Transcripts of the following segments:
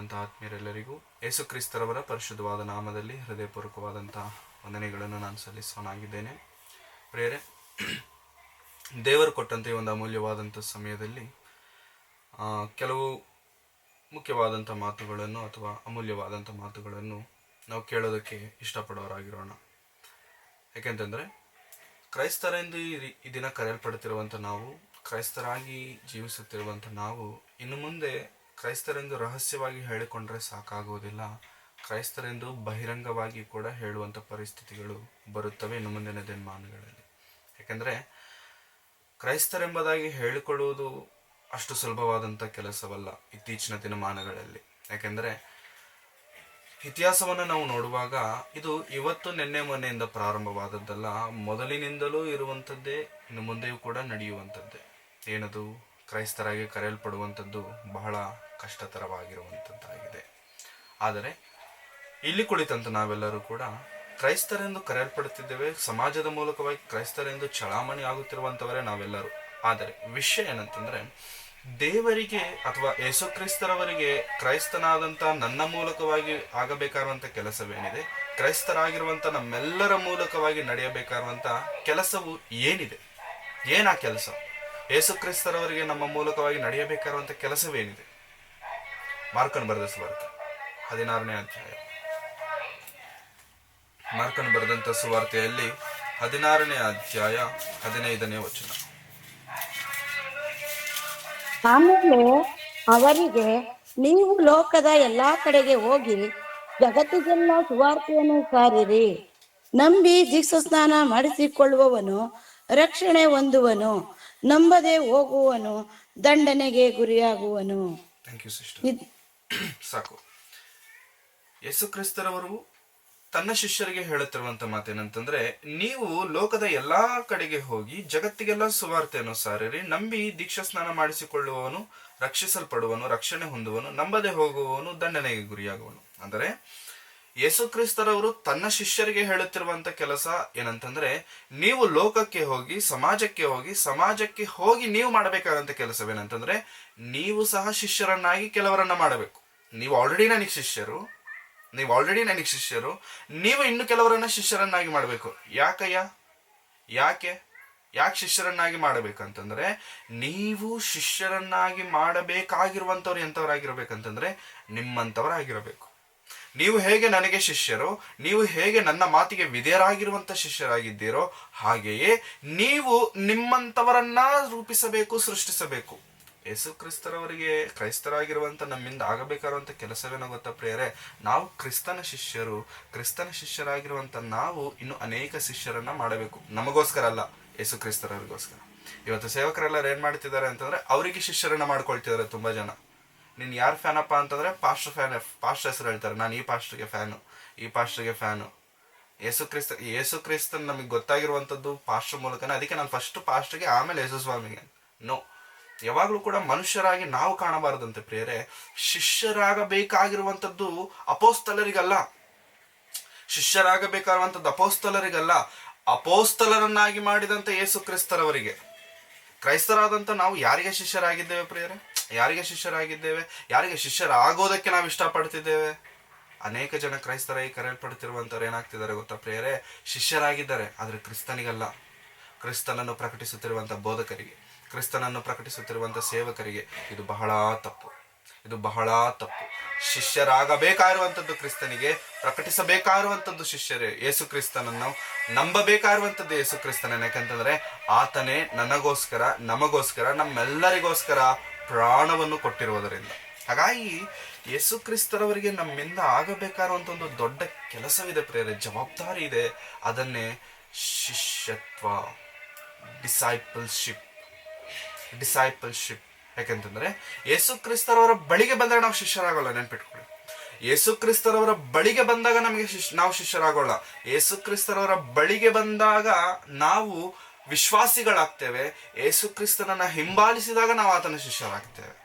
ಬಂದಂಥ ಆತ್ಮೀಯರೆಲ್ಲರಿಗೂ ಯೇಸು ಕ್ರಿಸ್ತರವರ ಪರಿಶುದ್ಧವಾದ ನಾಮದಲ್ಲಿ ಹೃದಯಪೂರ್ವಕವಾದಂಥ ವಂದನೆಗಳನ್ನು ನಾನು ಸಲ್ಲಿಸೋನಾಗಿದ್ದೇನೆ. ಪ್ರೇರೆ ದೇವರು ಕೊಟ್ಟಂಥ ಈ ಒಂದು ಅಮೂಲ್ಯವಾದಂಥ ಸಮಯದಲ್ಲಿ ಕೆಲವು ಮುಖ್ಯವಾದಂಥ ಮಾತುಗಳನ್ನು ಅಥವಾ ಅಮೂಲ್ಯವಾದಂಥ ಮಾತುಗಳನ್ನು ನಾವು ಕೇಳೋದಕ್ಕೆ ಇಷ್ಟಪಡೋರಾಗಿರೋಣ. ಯಾಕೆಂತಂದರೆ, ಕ್ರೈಸ್ತರೆಂದು ಈ ದಿನ ಕರೆಯಲ್ಪಡುತ್ತಿರುವಂಥ ನಾವು, ಕ್ರೈಸ್ತರಾಗಿ ಜೀವಿಸುತ್ತಿರುವಂಥ ನಾವು ಇನ್ನು ಮುಂದೆ ಕ್ರೈಸ್ತರೆಂದು ರಹಸ್ಯವಾಗಿ ಹೇಳಿಕೊಂಡ್ರೆ ಸಾಕಾಗುವುದಿಲ್ಲ. ಕ್ರೈಸ್ತರೆಂದು ಬಹಿರಂಗವಾಗಿ ಕೂಡ ಹೇಳುವಂಥ ಪರಿಸ್ಥಿತಿಗಳು ಬರುತ್ತವೆ ಇನ್ನು ಮುಂದಿನ ದಿನಮಾನಗಳಲ್ಲಿ. ಯಾಕೆಂದರೆ ಕ್ರೈಸ್ತರೆಂಬುದಾಗಿ ಹೇಳಿಕೊಳ್ಳುವುದು ಅಷ್ಟು ಸುಲಭವಾದಂಥ ಕೆಲಸವಲ್ಲ ಇತ್ತೀಚಿನ ದಿನಮಾನಗಳಲ್ಲಿ. ಯಾಕೆಂದರೆ ಇತಿಹಾಸವನ್ನು ನಾವು ನೋಡುವಾಗ ಇದು ಇವತ್ತು ನಿನ್ನೆ ಮೊನ್ನೆಯಿಂದ ಪ್ರಾರಂಭವಾದದ್ದಲ್ಲ, ಮೊದಲಿನಿಂದಲೂ ಇರುವಂಥದ್ದೇ, ಇನ್ನು ಮುಂದೆಯೂ ಕೂಡ ನಡೆಯುವಂಥದ್ದೇ. ಏನದು? ಕ್ರೈಸ್ತರಾಗಿ ಕರೆಯಲ್ಪಡುವಂಥದ್ದು ಬಹಳ ಕಷ್ಟತರವಾಗಿರುವಂಥದ್ದಾಗಿದೆ ಆದರೆ, ಇಲ್ಲಿ ಕುಳಿತಂತ ನಾವೆಲ್ಲರೂ ಕೂಡ ಕ್ರೈಸ್ತರೆಂದು ಕರೆಯಲ್ಪಡುತ್ತಿದ್ದೇವೆ, ಸಮಾಜದ ಮೂಲಕವಾಗಿ ಕ್ರೈಸ್ತರೆಂದು ಚಳಾಮಣಿ ಆಗುತ್ತಿರುವಂಥವರೇ ನಾವೆಲ್ಲರೂ. ಆದರೆ, ವಿಷಯ ಏನಂತಂದ್ರೆ, ದೇವರಿಗೆ ಅಥವಾ ಯೇಸು ಕ್ರೈಸ್ತರವರಿಗೆ ಕ್ರೈಸ್ತನಾದಂಥ ನನ್ನ ಮೂಲಕವಾಗಿ ಆಗಬೇಕಾದಂಥ ಕೆಲಸವೇನಿದೆ ಕ್ರೈಸ್ತರಾಗಿರುವಂಥ ನಮ್ಮೆಲ್ಲರ ಮೂಲಕವಾಗಿ ನಡೆಯಬೇಕಾದಂಥ ಕೆಲಸವು ಏನಿದೆ? ಏನಾ ಕೆಲಸ? ಯೇಸು ಕ್ರಿಸ್ತರವರಿಗೆ ನಮ್ಮ ಮೂಲಕವಾಗಿ ನಡೆಯಬೇಕಾದಂಥ ಕೆಲಸವೇನಿದೆ? ಮಾರ್ಕನ್ ಬರೆದ ಸುವಾರ್ತೆ ಹದಿನಾರನೇ ಅಧ್ಯಾಯ. ಮಾರ್ಕನ್ ಬರೆದಂಥ ಸುವಾರ್ತೆಯಲ್ಲಿ ಹದಿನಾರನೇ ಅಧ್ಯಾಯ ಹದಿನೈದನೇ ವಚನ. ಆಮೇಲೆ ಅವರಿಗೆ ನೀವು ಲೋಕದ ಎಲ್ಲಾ ಕಡೆಗೆ ಹೋಗಿ ಜಗತ್ತಿಗೆಲ್ಲ ಸುವಾರ್ತೆಯನ್ನು ಸಾರಿರಿ. ನಂಬಿ ದೀಕ್ಷ ಸ್ನಾನ ಮಾಡಿಸಿಕೊಳ್ಳುವವನು ರಕ್ಷಣೆ ಹೊಂದುವನು. ನಂಬದೆ ಹೋಗುವನು ದಂಡನೆಗೆ ಗುರಿಯಾಗುವನು. ಸಾಕು. ಯೇಸು ಕ್ರಿಸ್ತರವರು ತನ್ನ ಶಿಷ್ಯರಿಗೆ ಹೇಳುತ್ತಿರುವಂತ ಮಾತೇನಂತಂದ್ರೆ, ನೀವು ಲೋಕದ ಎಲ್ಲಾ ಕಡೆಗೆ ಹೋಗಿ ಜಗತ್ತಿಗೆಲ್ಲ ಸುವಾರ್ತೆಯನ್ನು ಸಾರಿರಿ, ನಂಬಿ ದೀಕ್ಷಾ ಸ್ನಾನ ಮಾಡಿಸಿಕೊಳ್ಳುವವನು, ರಕ್ಷಿಸಲ್ಪಡುವನು, ರಕ್ಷಣೆ ಹೊಂದುವನು, ನಂಬದೆ ಹೋಗುವವನು, ದಂಡನೆಗೆ ಗುರಿಯಾಗುವನು. ಅಂದರೆ ಯೇಸು ಕ್ರಿಸ್ತರವರು ತನ್ನ ಶಿಷ್ಯರಿಗೆ ಹೇಳುತ್ತಿರುವಂತ ಕೆಲಸ ಏನಂತಂದ್ರೆ, ನೀವು ಲೋಕಕ್ಕೆ ಹೋಗಿ, ಸಮಾಜಕ್ಕೆ ಹೋಗಿ ಸಮಾಜಕ್ಕೆ ಹೋಗಿ ನೀವು ಮಾಡಬೇಕಾದಂತ ಕೆಲಸವೇನಂತಂದ್ರೆ, ನೀವು ಸಹ ಶಿಷ್ಯರನ್ನಾಗಿ ಕೆಲವರನ್ನ ಮಾಡಬೇಕು. ನೀವು ಆಲ್ರೆಡಿ ನನಗೆ ಶಿಷ್ಯರು, ನೀವು ಆಲ್ರೆಡಿ ನನಗೆ ಶಿಷ್ಯರು, ನೀವು ಇನ್ನು ಕೆಲವರನ್ನ ಶಿಷ್ಯರನ್ನಾಗಿ ಮಾಡಬೇಕು. ಯಾಕಯ್ಯ? ಯಾಕೆ? ಯಾಕೆ ಶಿಷ್ಯರನ್ನಾಗಿ ಮಾಡಬೇಕಂತಂದ್ರೆ, ನೀವು ಶಿಷ್ಯರನ್ನಾಗಿ ಮಾಡಬೇಕಾಗಿರುವಂಥವ್ರು ಎಂಥವ್ರಾಗಿರ್ಬೇಕಂತಂದ್ರೆ ನಿಮ್ಮಂಥವರಾಗಿರಬೇಕು ನೀವು ಹೇಗೆ ನನಗೆ ಶಿಷ್ಯರು, ನೀವು ಹೇಗೆ ನನ್ನ ಮಾತಿಗೆ ವಿಧೇಯರಾಗಿರುವಂತ ಶಿಷ್ಯರಾಗಿದ್ದೀರೋ, ಹಾಗೆಯೇ ನೀವು ನಿಮ್ಮಂಥವರನ್ನ ರೂಪಿಸಬೇಕು, ಸೃಷ್ಟಿಸಬೇಕು. ಯೇಸು ಕ್ರಿಸ್ತರವರಿಗೆ ಕ್ರೈಸ್ತರಾಗಿರುವಂತ ನಮ್ಮಿಂದ ಆಗಬೇಕಾದಂಥ ಕೆಲಸವೇನೋ ಗೊತ್ತಾ ಪ್ರಿಯರೇ? ನಾವು ಕ್ರಿಸ್ತನ ಶಿಷ್ಯರು, ಕ್ರಿಸ್ತನ ಶಿಷ್ಯರಾಗಿರುವಂತ ನಾವು ಇನ್ನು ಅನೇಕ ಶಿಷ್ಯರನ್ನ ಮಾಡಬೇಕು. ನಮಗೋಸ್ಕರ ಅಲ್ಲ, ಯೇಸು ಕ್ರಿಸ್ತರವರಿಗೋಸ್ಕರ. ಇವತ್ತು ಸೇವಕರೆಲ್ಲರೂ ಏನು ಮಾಡ್ತಿದ್ದಾರೆ ಅಂತಂದ್ರೆ, ಅವರಿಗೆ ಶಿಷ್ಯರನ್ನ ಮಾಡ್ಕೊಳ್ತಿದ್ದಾರೆ ತುಂಬಾ ಜನ. ನೀನು ಯಾರು ಫ್ಯಾನಪ್ಪ ಅಂತಂದರೆ ಪಾಸ್ಟರ್ ಫ್ಯಾನ್ ಪಾಸ್ಟ್ ಹೆಸರು ಹೇಳ್ತಾರೆ. ನಾನು ಈ ಪಾಸ್ಟ್ರಿಗೆ ಫ್ಯಾನು, ಈ ಪಾಸ್ಟ್ಗೆ ಫ್ಯಾನು. ಯೇಸು ಕ್ರಿಸ್ತ, ಯೇಸು ಕ್ರಿಸ್ತನ್ ನಮಗೆ ಗೊತ್ತಾಗಿರುವಂಥದ್ದು ಪಾಸ್ಟರ್ ಮೂಲಕನೇ. ಅದಕ್ಕೆ ನಾನು ಫಸ್ಟ್ ಪಾಸ್ಟ್ಗೆ ಆಮೇಲೆ ಯೇಸು ಸ್ವಾಮಿಗೆ. ನೋ ಯಾವಾಗಲೂ ಕೂಡ ಮನುಷ್ಯರಾಗಿ ನಾವು ಕಾಣಬಾರದಂತೆ ಪ್ರಿಯರೇ. ಶಿಷ್ಯರಾಗಬೇಕಾಗಿರುವಂಥದ್ದು ಅಪೋಸ್ತಲರಿಗಲ್ಲ. ಶಿಷ್ಯರಾಗಬೇಕಾಗಿರುವಂಥದ್ದು ಅಪೋಸ್ತಲರಿಗಲ್ಲ. ಅಪೋಸ್ತಲರನ್ನಾಗಿ ಮಾಡಿದಂಥ ಯೇಸು ಕ್ರಿಸ್ತರವರಿಗೆ. ಕ್ರೈಸ್ತರಾದಂಥ ನಾವು ಯಾರಿಗೆ ಶಿಷ್ಯರಾಗಿದ್ದೇವೆ ಪ್ರಿಯರೇ? ಯಾರಿಗೆ ಶಿಷ್ಯರಾಗಿದ್ದೇವೆ? ಯಾರಿಗೆ ಶಿಷ್ಯರಾಗೋದಕ್ಕೆ ನಾವು ಇಷ್ಟಪಡ್ತಿದ್ದೇವೆ? ಅನೇಕ ಜನ ಕ್ರೈಸ್ತರಾಗಿ ಕರೆಯಲ್ಪಡ್ತಿರುವಂಥವ್ರು ಏನಾಗ್ತಿದ್ದಾರೆ ಗೊತ್ತಾ ಪ್ರಿಯರೇ? ಶಿಷ್ಯರಾಗಿದ್ದಾರೆ, ಆದರೆ ಕ್ರಿಸ್ತನಿಗಲ್ಲ. ಕ್ರಿಸ್ತನನ್ನು ಪ್ರಕಟಿಸುತ್ತಿರುವಂಥ ಬೋಧಕರಿಗೆ, ಕ್ರಿಸ್ತನನ್ನು ಪ್ರಕಟಿಸುತ್ತಿರುವಂಥ ಸೇವಕರಿಗೆ ಇದು ಬಹಳ ತಪ್ಪು. ಇದು ಬಹಳ ತಪ್ಪು. ಶಿಷ್ಯರಾಗಬೇಕಾಗಿರುವಂಥದ್ದು ಕ್ರಿಸ್ತನಿಗೆ, ಪ್ರಕಟಿಸಬೇಕಾಗಿರುವಂಥದ್ದು ಶಿಷ್ಯರೇ ಯೇಸು ಕ್ರಿಸ್ತನನ್ನು ನಂಬಬೇಕಾಗಿರುವಂಥದ್ದು ಯೇಸು ಕ್ರಿಸ್ತನ ಯಾಕಂತಂದರೆ ಆತನೇ ನನಗೋಸ್ಕರ, ನಮಗೋಸ್ಕರ, ನಮ್ಮೆಲ್ಲರಿಗೋಸ್ಕರ ಪ್ರಾಣವನ್ನು ಕೊಟ್ಟಿರುವುದರಿಂದ. ಹಾಗಾಗಿ ಯೇಸು ಕ್ರಿಸ್ತರವರಿಗೆ ನಮ್ಮಿಂದ ಆಗಬೇಕಾದಂಥ ಒಂದು ದೊಡ್ಡ ಕೆಲಸವಿದೆ ಪ್ರೇರೆ ಜವಾಬ್ದಾರಿ ಇದೆ. ಅದನ್ನೇ ಶಿಷ್ಯತ್ವ ಡಿಸೈಪಲ್ಶಿಪ್ ಡಿಸೈಪಲ್ಶಿಪ್ ಯಾಕೆಂತಂದ್ರೆ ಯೇಸು ಕ್ರಿಸ್ತರವರ ಬಳಿಗೆ ಬಂದಾಗ ನಾವು ಶಿಷ್ಯರಾಗೋಲ್ಲ, ನೆನ್ಪಿಟ್ಕೊಳ್ಳಿ. ಯೇಸು ಕ್ರಿಸ್ತರವರ ಬಳಿಗೆ ಬಂದಾಗ ನಮಗೆ ಶಿಶ್ ನಾವು ಶಿಷ್ಯರಾಗೋಲ್ಲ. ಯೇಸು ಕ್ರಿಸ್ತರವರ ಬಳಿಗೆ ಬಂದಾಗ ನಾವು ವಿಶ್ವಾಸಿಗಳಾಗ್ತೇವೆ, ಏಸು ಕ್ರಿಸ್ತನನ್ನ ಹಿಂಬಾಲಿಸಿದಾಗ ನಾವು ಆತನ ಶಿಷ್ಯರಾಗ್ತೇವೆ.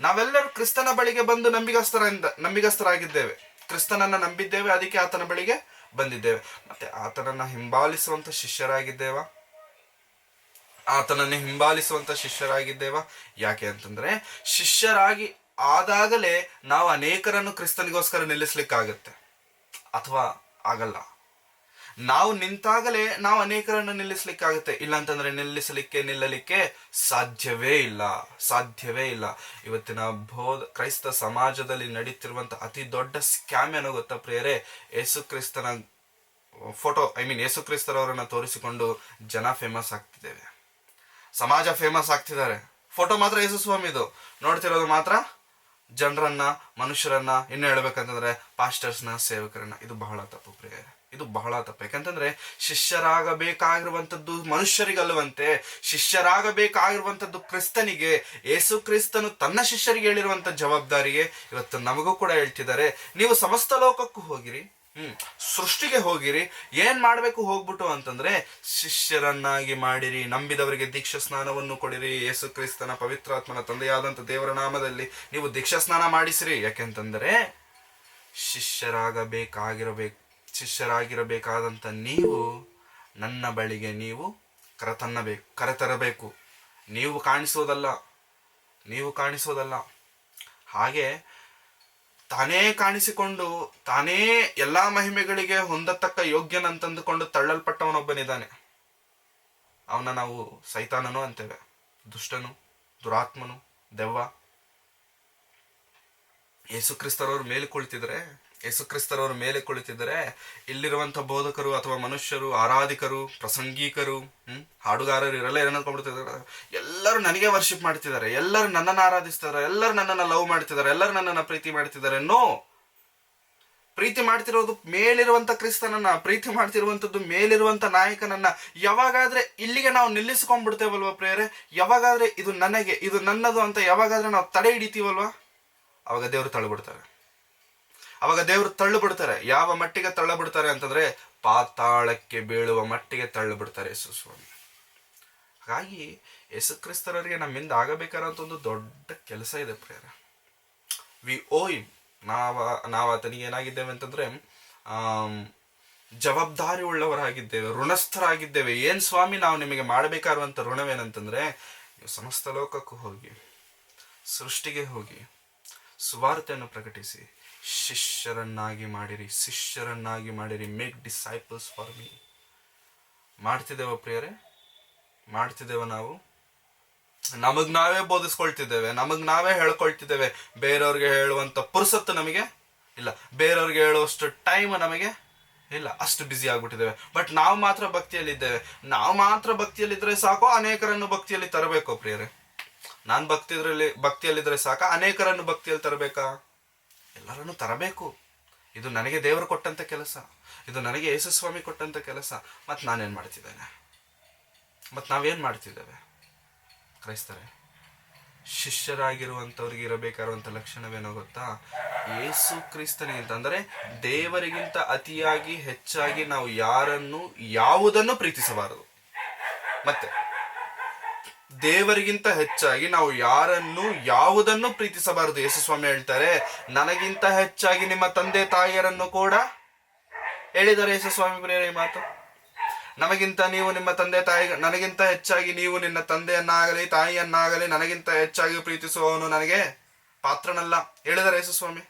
ನಾವೆಲ್ಲರೂ ಕ್ರಿಸ್ತನ ಬಳಿಗೆ ಬಂದು ನಂಬಿಗಸ್ತರ ನಂಬಿಗಸ್ತರಾಗಿದ್ದೇವೆ. ಕ್ರಿಸ್ತನನ್ನ ನಂಬಿದ್ದೇವೆ, ಅದಕ್ಕೆ ಆತನ ಬಳಿಗೆ ಬಂದಿದ್ದೇವೆ. ಮತ್ತೆ ಆತನನ್ನ ಹಿಂಬಾಲಿಸುವಂತ ಶಿಷ್ಯರಾಗಿದ್ದೇವಾ? ಆತನನ್ನು ಹಿಂಬಾಲಿಸುವಂತ ಶಿಷ್ಯರಾಗಿದ್ದೇವ? ಯಾಕೆ ಅಂತಂದ್ರೆ, ಶಿಷ್ಯರಾಗಿ ಆದಾಗಲೇ ನಾವು ಅನೇಕರನ್ನು ಕ್ರಿಸ್ತನಿಗೋಸ್ಕರ ನಿಲ್ಲಿಸ್ಲಿಕ್ಕಾಗತ್ತೆ. ಅಥವಾ ಆಗಲ್ಲ. ನಾವು ನಿಂತಾಗಲೇ ನಾವು ಅನೇಕರನ್ನು ನಿಲ್ಲಿಸ್ಲಿಕ್ಕಾಗುತ್ತೆ. ಇಲ್ಲ ಅಂತಂದ್ರೆ ನಿಲ್ಲಿಸಲಿಕ್ಕೆ, ನಿಲ್ಲಲಿಕ್ಕೆ ಸಾಧ್ಯವೇ ಇಲ್ಲ. ಸಾಧ್ಯವೇ ಇಲ್ಲ. ಇವತ್ತಿನ ಬೋಧ, ಕ್ರೈಸ್ತ ಸಮಾಜದಲ್ಲಿ ನಡೀತಿರುವಂಥ ಅತಿ ದೊಡ್ಡ ಸ್ಕ್ಯಾಮ್ ಏನೋ ಗೊತ್ತಾ ಪ್ರಿಯರೇ? ಯೇಸು ಕ್ರಿಸ್ತನ ಫೋಟೋ ಐ ಮೀನ್ ಯೇಸು ಕ್ರಿಸ್ತರವರನ್ನ ತೋರಿಸಿಕೊಂಡು ಜನ ಫೇಮಸ್ ಆಗ್ತಿದ್ದೇವೆ. ಸಮಾಜ ಫೇಮಸ್ ಆಗ್ತಿದ್ದಾರೆ. ಫೋಟೋ ಮಾತ್ರ ಯೇಸು ಸ್ವಾಮಿದು ನೋಡ್ತಿರೋದು ಮಾತ್ರ ಜನರನ್ನ, ಮನುಷ್ಯರನ್ನ. ಇನ್ನು ಹೇಳ್ಬೇಕಂತಂದ್ರೆ ಪಾಸ್ಟರ್ಸ್ನ ಸೇವಕರನ್ನ. ಇದು ಬಹಳ ತಪ್ಪು ಪ್ರಿಯ ಇದು ಬಹಳ ತಪ್ಪು. ಯಾಕಂತಂದ್ರೆ ಶಿಷ್ಯರಾಗಬೇಕಾಗಿರುವಂಥದ್ದು ಮನುಷ್ಯರಿಗಲ್ಲವಂತೆ, ಶಿಷ್ಯರಾಗಬೇಕಾಗಿರುವಂಥದ್ದು ಕ್ರಿಸ್ತನಿಗೆ ಯೇಸು ಕ್ರಿಸ್ತನು ತನ್ನ ಶಿಷ್ಯರಿಗೆ ಹೇಳಿರುವಂತ ಜವಾಬ್ದಾರಿಗೆ ಇವತ್ತು ನಮಗೂ ಕೂಡ ಹೇಳ್ತಿದ್ದಾರೆ. ನೀವು ಸಮಸ್ತ ಲೋಕಕ್ಕೂ ಹೋಗಿರಿ, ಹ್ಮ್, ಸೃಷ್ಟಿಗೆ ಹೋಗಿರಿ, ಏನ್ ಮಾಡ್ಬೇಕು ಹೋಗ್ಬಿಟ್ಟು ಅಂತಂದ್ರೆ ಶಿಷ್ಯರನ್ನಾಗಿ ಮಾಡಿರಿ, ನಂಬಿದವರಿಗೆ ದೀಕ್ಷಾ ಸ್ನಾನವನ್ನು ಕೊಡಿರಿ ಯೇಸು ಕ್ರಿಸ್ತನ ಪವಿತ್ರಾತ್ಮನ ತಂದೆಯಾದಂತ ದೇವರ ನಾಮದಲ್ಲಿ ನೀವು ದೀಕ್ಷಾ ಸ್ನಾನ ಮಾಡಿಸಿರಿ. ಯಾಕೆಂತಂದ್ರೆ ಶಿಷ್ಯರಾಗಬೇಕಾಗಿರಬೇಕು. ಶಿಷ್ಯರಾಗಿರಬೇಕಾದಂತ ನೀವು ನನ್ನ ಬಳಿಗೆ ನೀವು ಕರೆತನ್ನಬೇಕು, ಕರೆತರಬೇಕು. ನೀವು ಕಾಣಿಸೋದಲ್ಲ ನೀವು ಕಾಣಿಸೋದಲ್ಲ. ಹಾಗೆ ತಾನೇ ಕಾಣಿಸಿಕೊಂಡು, ತಾನೇ ಎಲ್ಲಾ ಮಹಿಮೆಗಳಿಗೆ ಹೊಂದತಕ್ಕ ಯೋಗ್ಯನಂತಂದುಕೊಂಡು ತಳ್ಳಲ್ಪಟ್ಟವನೊಬ್ಬನಿದ್ದಾನೆ. ಅವನ ನಾವು ಸೈತಾನನು ಅಂತೇವೆ, ದುಷ್ಟನು, ದುರಾತ್ಮನು, ದೆವ್ವ. ಯೇಸು ಕ್ರಿಸ್ತರವ್ರ ಮೇಲೆ ಯೇಸು ಕ್ರಿಸ್ತರವ್ರ ಮೇಲೆ ಕುಳಿತಿದ್ದರೆ ಇಲ್ಲಿರುವಂತ ಬೋಧಕರು ಅಥವಾ ಮನುಷ್ಯರು, ಆರಾಧಿಕರು, ಪ್ರಸಂಗಿಕರು ಹಾಡುಗಾರರು ಇರಲ್ಲ ಏನ್ ಅನ್ಕೊಂಡ್ಬಿಡ್ತಿದ್ದಾರೆ? ಎಲ್ಲರೂ ನನಗೆ ವರ್ಷಿಪ್ ಮಾಡ್ತಿದ್ದಾರೆ. ಎಲ್ಲರೂ ನನ್ನನ್ನು ಆರಾಧಿಸ್ತಿದ್ದಾರೆ. ಎಲ್ಲರೂ ನನ್ನನ್ನು ಲವ್ ಮಾಡ್ತಿದ್ದಾರೆ. ಎಲ್ಲರೂ ನನ್ನನ್ನು ಪ್ರೀತಿ ಮಾಡ್ತಿದ್ದಾರೆ. ನೋ ಪ್ರೀತಿ ಮಾಡ್ತಿರೋದು ಮೇಲಿರುವಂತ ಕ್ರಿಸ್ತನನ್ನ, ಪ್ರೀತಿ ಮಾಡ್ತಿರುವಂಥದ್ದು ಮೇಲಿರುವಂತ ನಾಯಕನನ್ನ. ಯಾವಾಗಾದ್ರೆ ಇಲ್ಲಿಗೆ ನಾವು ನಿಲ್ಲಿಸ್ಕೊಂಡ್ಬಿಡ್ತೇವಲ್ವ ಪ್ರೇಯರೆ? ಯಾವಾಗಾದ್ರೆ ಇದು ನನಗೆ, ಇದು ನನ್ನದು ಅಂತ ಯಾವಾಗಾದ್ರೆ ನಾವು ತಡೆ ಹಿಡಿತೀವಲ್ವಾ? ಅವಾಗ ದೇವರು ತಳ್ಳಿಬಿಡ್ತಾರೆ. ಅವಾಗ ದೇವರು ತಳ್ಳು ಬಿಡ್ತಾರೆ ಯಾವ ಮಟ್ಟಿಗೆ ತಳ್ಳ ಬಿಡ್ತಾರೆ ಅಂತಂದ್ರೆ ಪಾತಾಳಕ್ಕೆ ಬೀಳುವ ಮಟ್ಟಿಗೆ ತಳ್ಳು ಬಿಡ್ತಾರೆ ಯೇಸು ಸ್ವಾಮಿ. ಹಾಗಾಗಿ ಯೇಸು ಕ್ರಿಸ್ತರವರಿಗೆ ನಮ್ಮಿಂದ ಆಗಬೇಕಾದಂತ ಒಂದು ದೊಡ್ಡ ಕೆಲಸ ಇದೆ ಪ್ರೇರ ವಿ ಓ ಇಮ್ ನಾವ ನಾವು ಆತನಿಗೆ ಏನಾಗಿದ್ದೇವೆ ಅಂತಂದ್ರೆ ಜವಾಬ್ದಾರಿ ಉಳ್ಳವರಾಗಿದ್ದೇವೆ ಋಣಸ್ಥರಾಗಿದ್ದೇವೆ. ಏನ್ ಸ್ವಾಮಿ ನಾವು ನಿಮಗೆ ಮಾಡಬೇಕಾಗಿರುವಂತ ಋಣವೇನಂತಂದ್ರೆ, ನೀವು ಸಮಸ್ತ ಲೋಕಕ್ಕೂ ಹೋಗಿ, ಸೃಷ್ಟಿಗೆ ಹೋಗಿ, ಸುವಾರ್ತೆಯನ್ನು ಪ್ರಕಟಿಸಿ ಶಿಷ್ಯರನ್ನಾಗಿ ಮಾಡಿರಿ ಶಿಷ್ಯರನ್ನಾಗಿ ಮಾಡಿರಿ. ಮೇಕ್ ಡಿಸೈಪಲ್ಸ್ ಫಾರ್ ಮೀ ಮಾಡ್ತಿದ್ದೇವ ಪ್ರಿಯರೇ? ಮಾಡ್ತಿದ್ದೇವ ನಾವು? ನಮಗ್ ನಾವೇ ಬೋಧಿಸ್ಕೊಳ್ತಿದ್ದೇವೆ, ನಮಗ್ ನಾವೇ ಹೇಳ್ಕೊಳ್ತಿದ್ದೇವೆ. ಬೇರೆಯವ್ರಿಗೆ ಹೇಳುವಂತ ಪುರ್ಸತ್ತು ನಮಗೆ ಇಲ್ಲ. ಬೇರೆಯವ್ರಿಗೆ ಹೇಳುವಷ್ಟು ಟೈಮ್ ನಮಗೆ ಇಲ್ಲ. ಅಷ್ಟು ಬ್ಯುಸಿ ಆಗ್ಬಿಟ್ಟಿದ್ದೇವೆ. ಬಟ್ ನಾವು ಮಾತ್ರ ಭಕ್ತಿಯಲ್ಲಿದ್ದೇವೆ. ನಾವು ಮಾತ್ರ ಭಕ್ತಿಯಲ್ಲಿದ್ರೆ ಸಾಕು, ಅನೇಕರನ್ನು ಭಕ್ತಿಯಲ್ಲಿ ತರಬೇಕು ಪ್ರಿಯರೇ. ನಾನು ಭಕ್ತಿದ್ರಲ್ಲಿ, ಭಕ್ತಿಯಲ್ಲಿದ್ರೆ ಸಾಕ, ಅನೇಕರನ್ನು ಭಕ್ತಿಯಲ್ಲಿ ತರಬೇಕಾ? ಎಲ್ಲರನ್ನು ತರಬೇಕು. ಇದು ನನಗೆ ದೇವರು ಕೊಟ್ಟಂತ ಕೆಲಸ. ಇದು ನನಗೆ ಯೇಸುಸ್ವಾಮಿ ಕೊಟ್ಟಂತ ಕೆಲಸ. ಮತ್ತು ನಾನೇನು ಮಾಡ್ತಿದ್ದೇನೆ? ಮತ್ತು ನಾವೇನು ಮಾಡ್ತಿದ್ದೇವೆ? ಕ್ರೈಸ್ತರೇ, ಶಿಷ್ಯರಾಗಿರುವಂಥವ್ರಿಗೆ ಇರಬೇಕಾಗಿರುವಂಥ ಲಕ್ಷಣವೇನೋ ಗೊತ್ತಾ? ಯೇಸು ಕ್ರಿಸ್ತನಿಗಿಂತ, ಅಂದರೆ ದೇವರಿಗಿಂತ ಅತಿಯಾಗಿ ಹೆಚ್ಚಾಗಿ ನಾವು ಯಾರನ್ನು, ಯಾವುದನ್ನು ಪ್ರೀತಿಸಬಾರದು. ಮತ್ತೆ ದೇವರಿಗಿಂತ ಹೆಚ್ಚಾಗಿ ನಾವು ಯಾರನ್ನು ಯಾವುದನ್ನು ಪ್ರೀತಿಸಬಾರದು? ಯೇಸು ಸ್ವಾಮಿ ಹೇಳ್ತಾರೆ, ನನಗಿಂತ ಹೆಚ್ಚಾಗಿ ನಿಮ್ಮ ತಂದೆ ತಾಯಿಯರನ್ನು ಕೂಡ ಹೇಳಿದರೆ ಯೇಸು ಸ್ವಾಮಿ ಪ್ರಿಯರೇ, ಈ ಮಾತು. ನಮಗಿಂತ ನೀವು ನಿಮ್ಮ ತಂದೆ ತಾಯಿ, ನನಗಿಂತ ಹೆಚ್ಚಾಗಿ ನೀವು ನಿನ್ನ ತಂದೆಯನ್ನಾಗಲಿ, ತಾಯಿಯನ್ನಾಗಲಿ ನನಗಿಂತ ಹೆಚ್ಚಾಗಿ ಪ್ರೀತಿಸುವವನು ನನಗೆ ಪಾತ್ರನಲ್ಲ. ಹೇಳಿದರೆ ಯೇಸು ಸ್ವಾಮಿ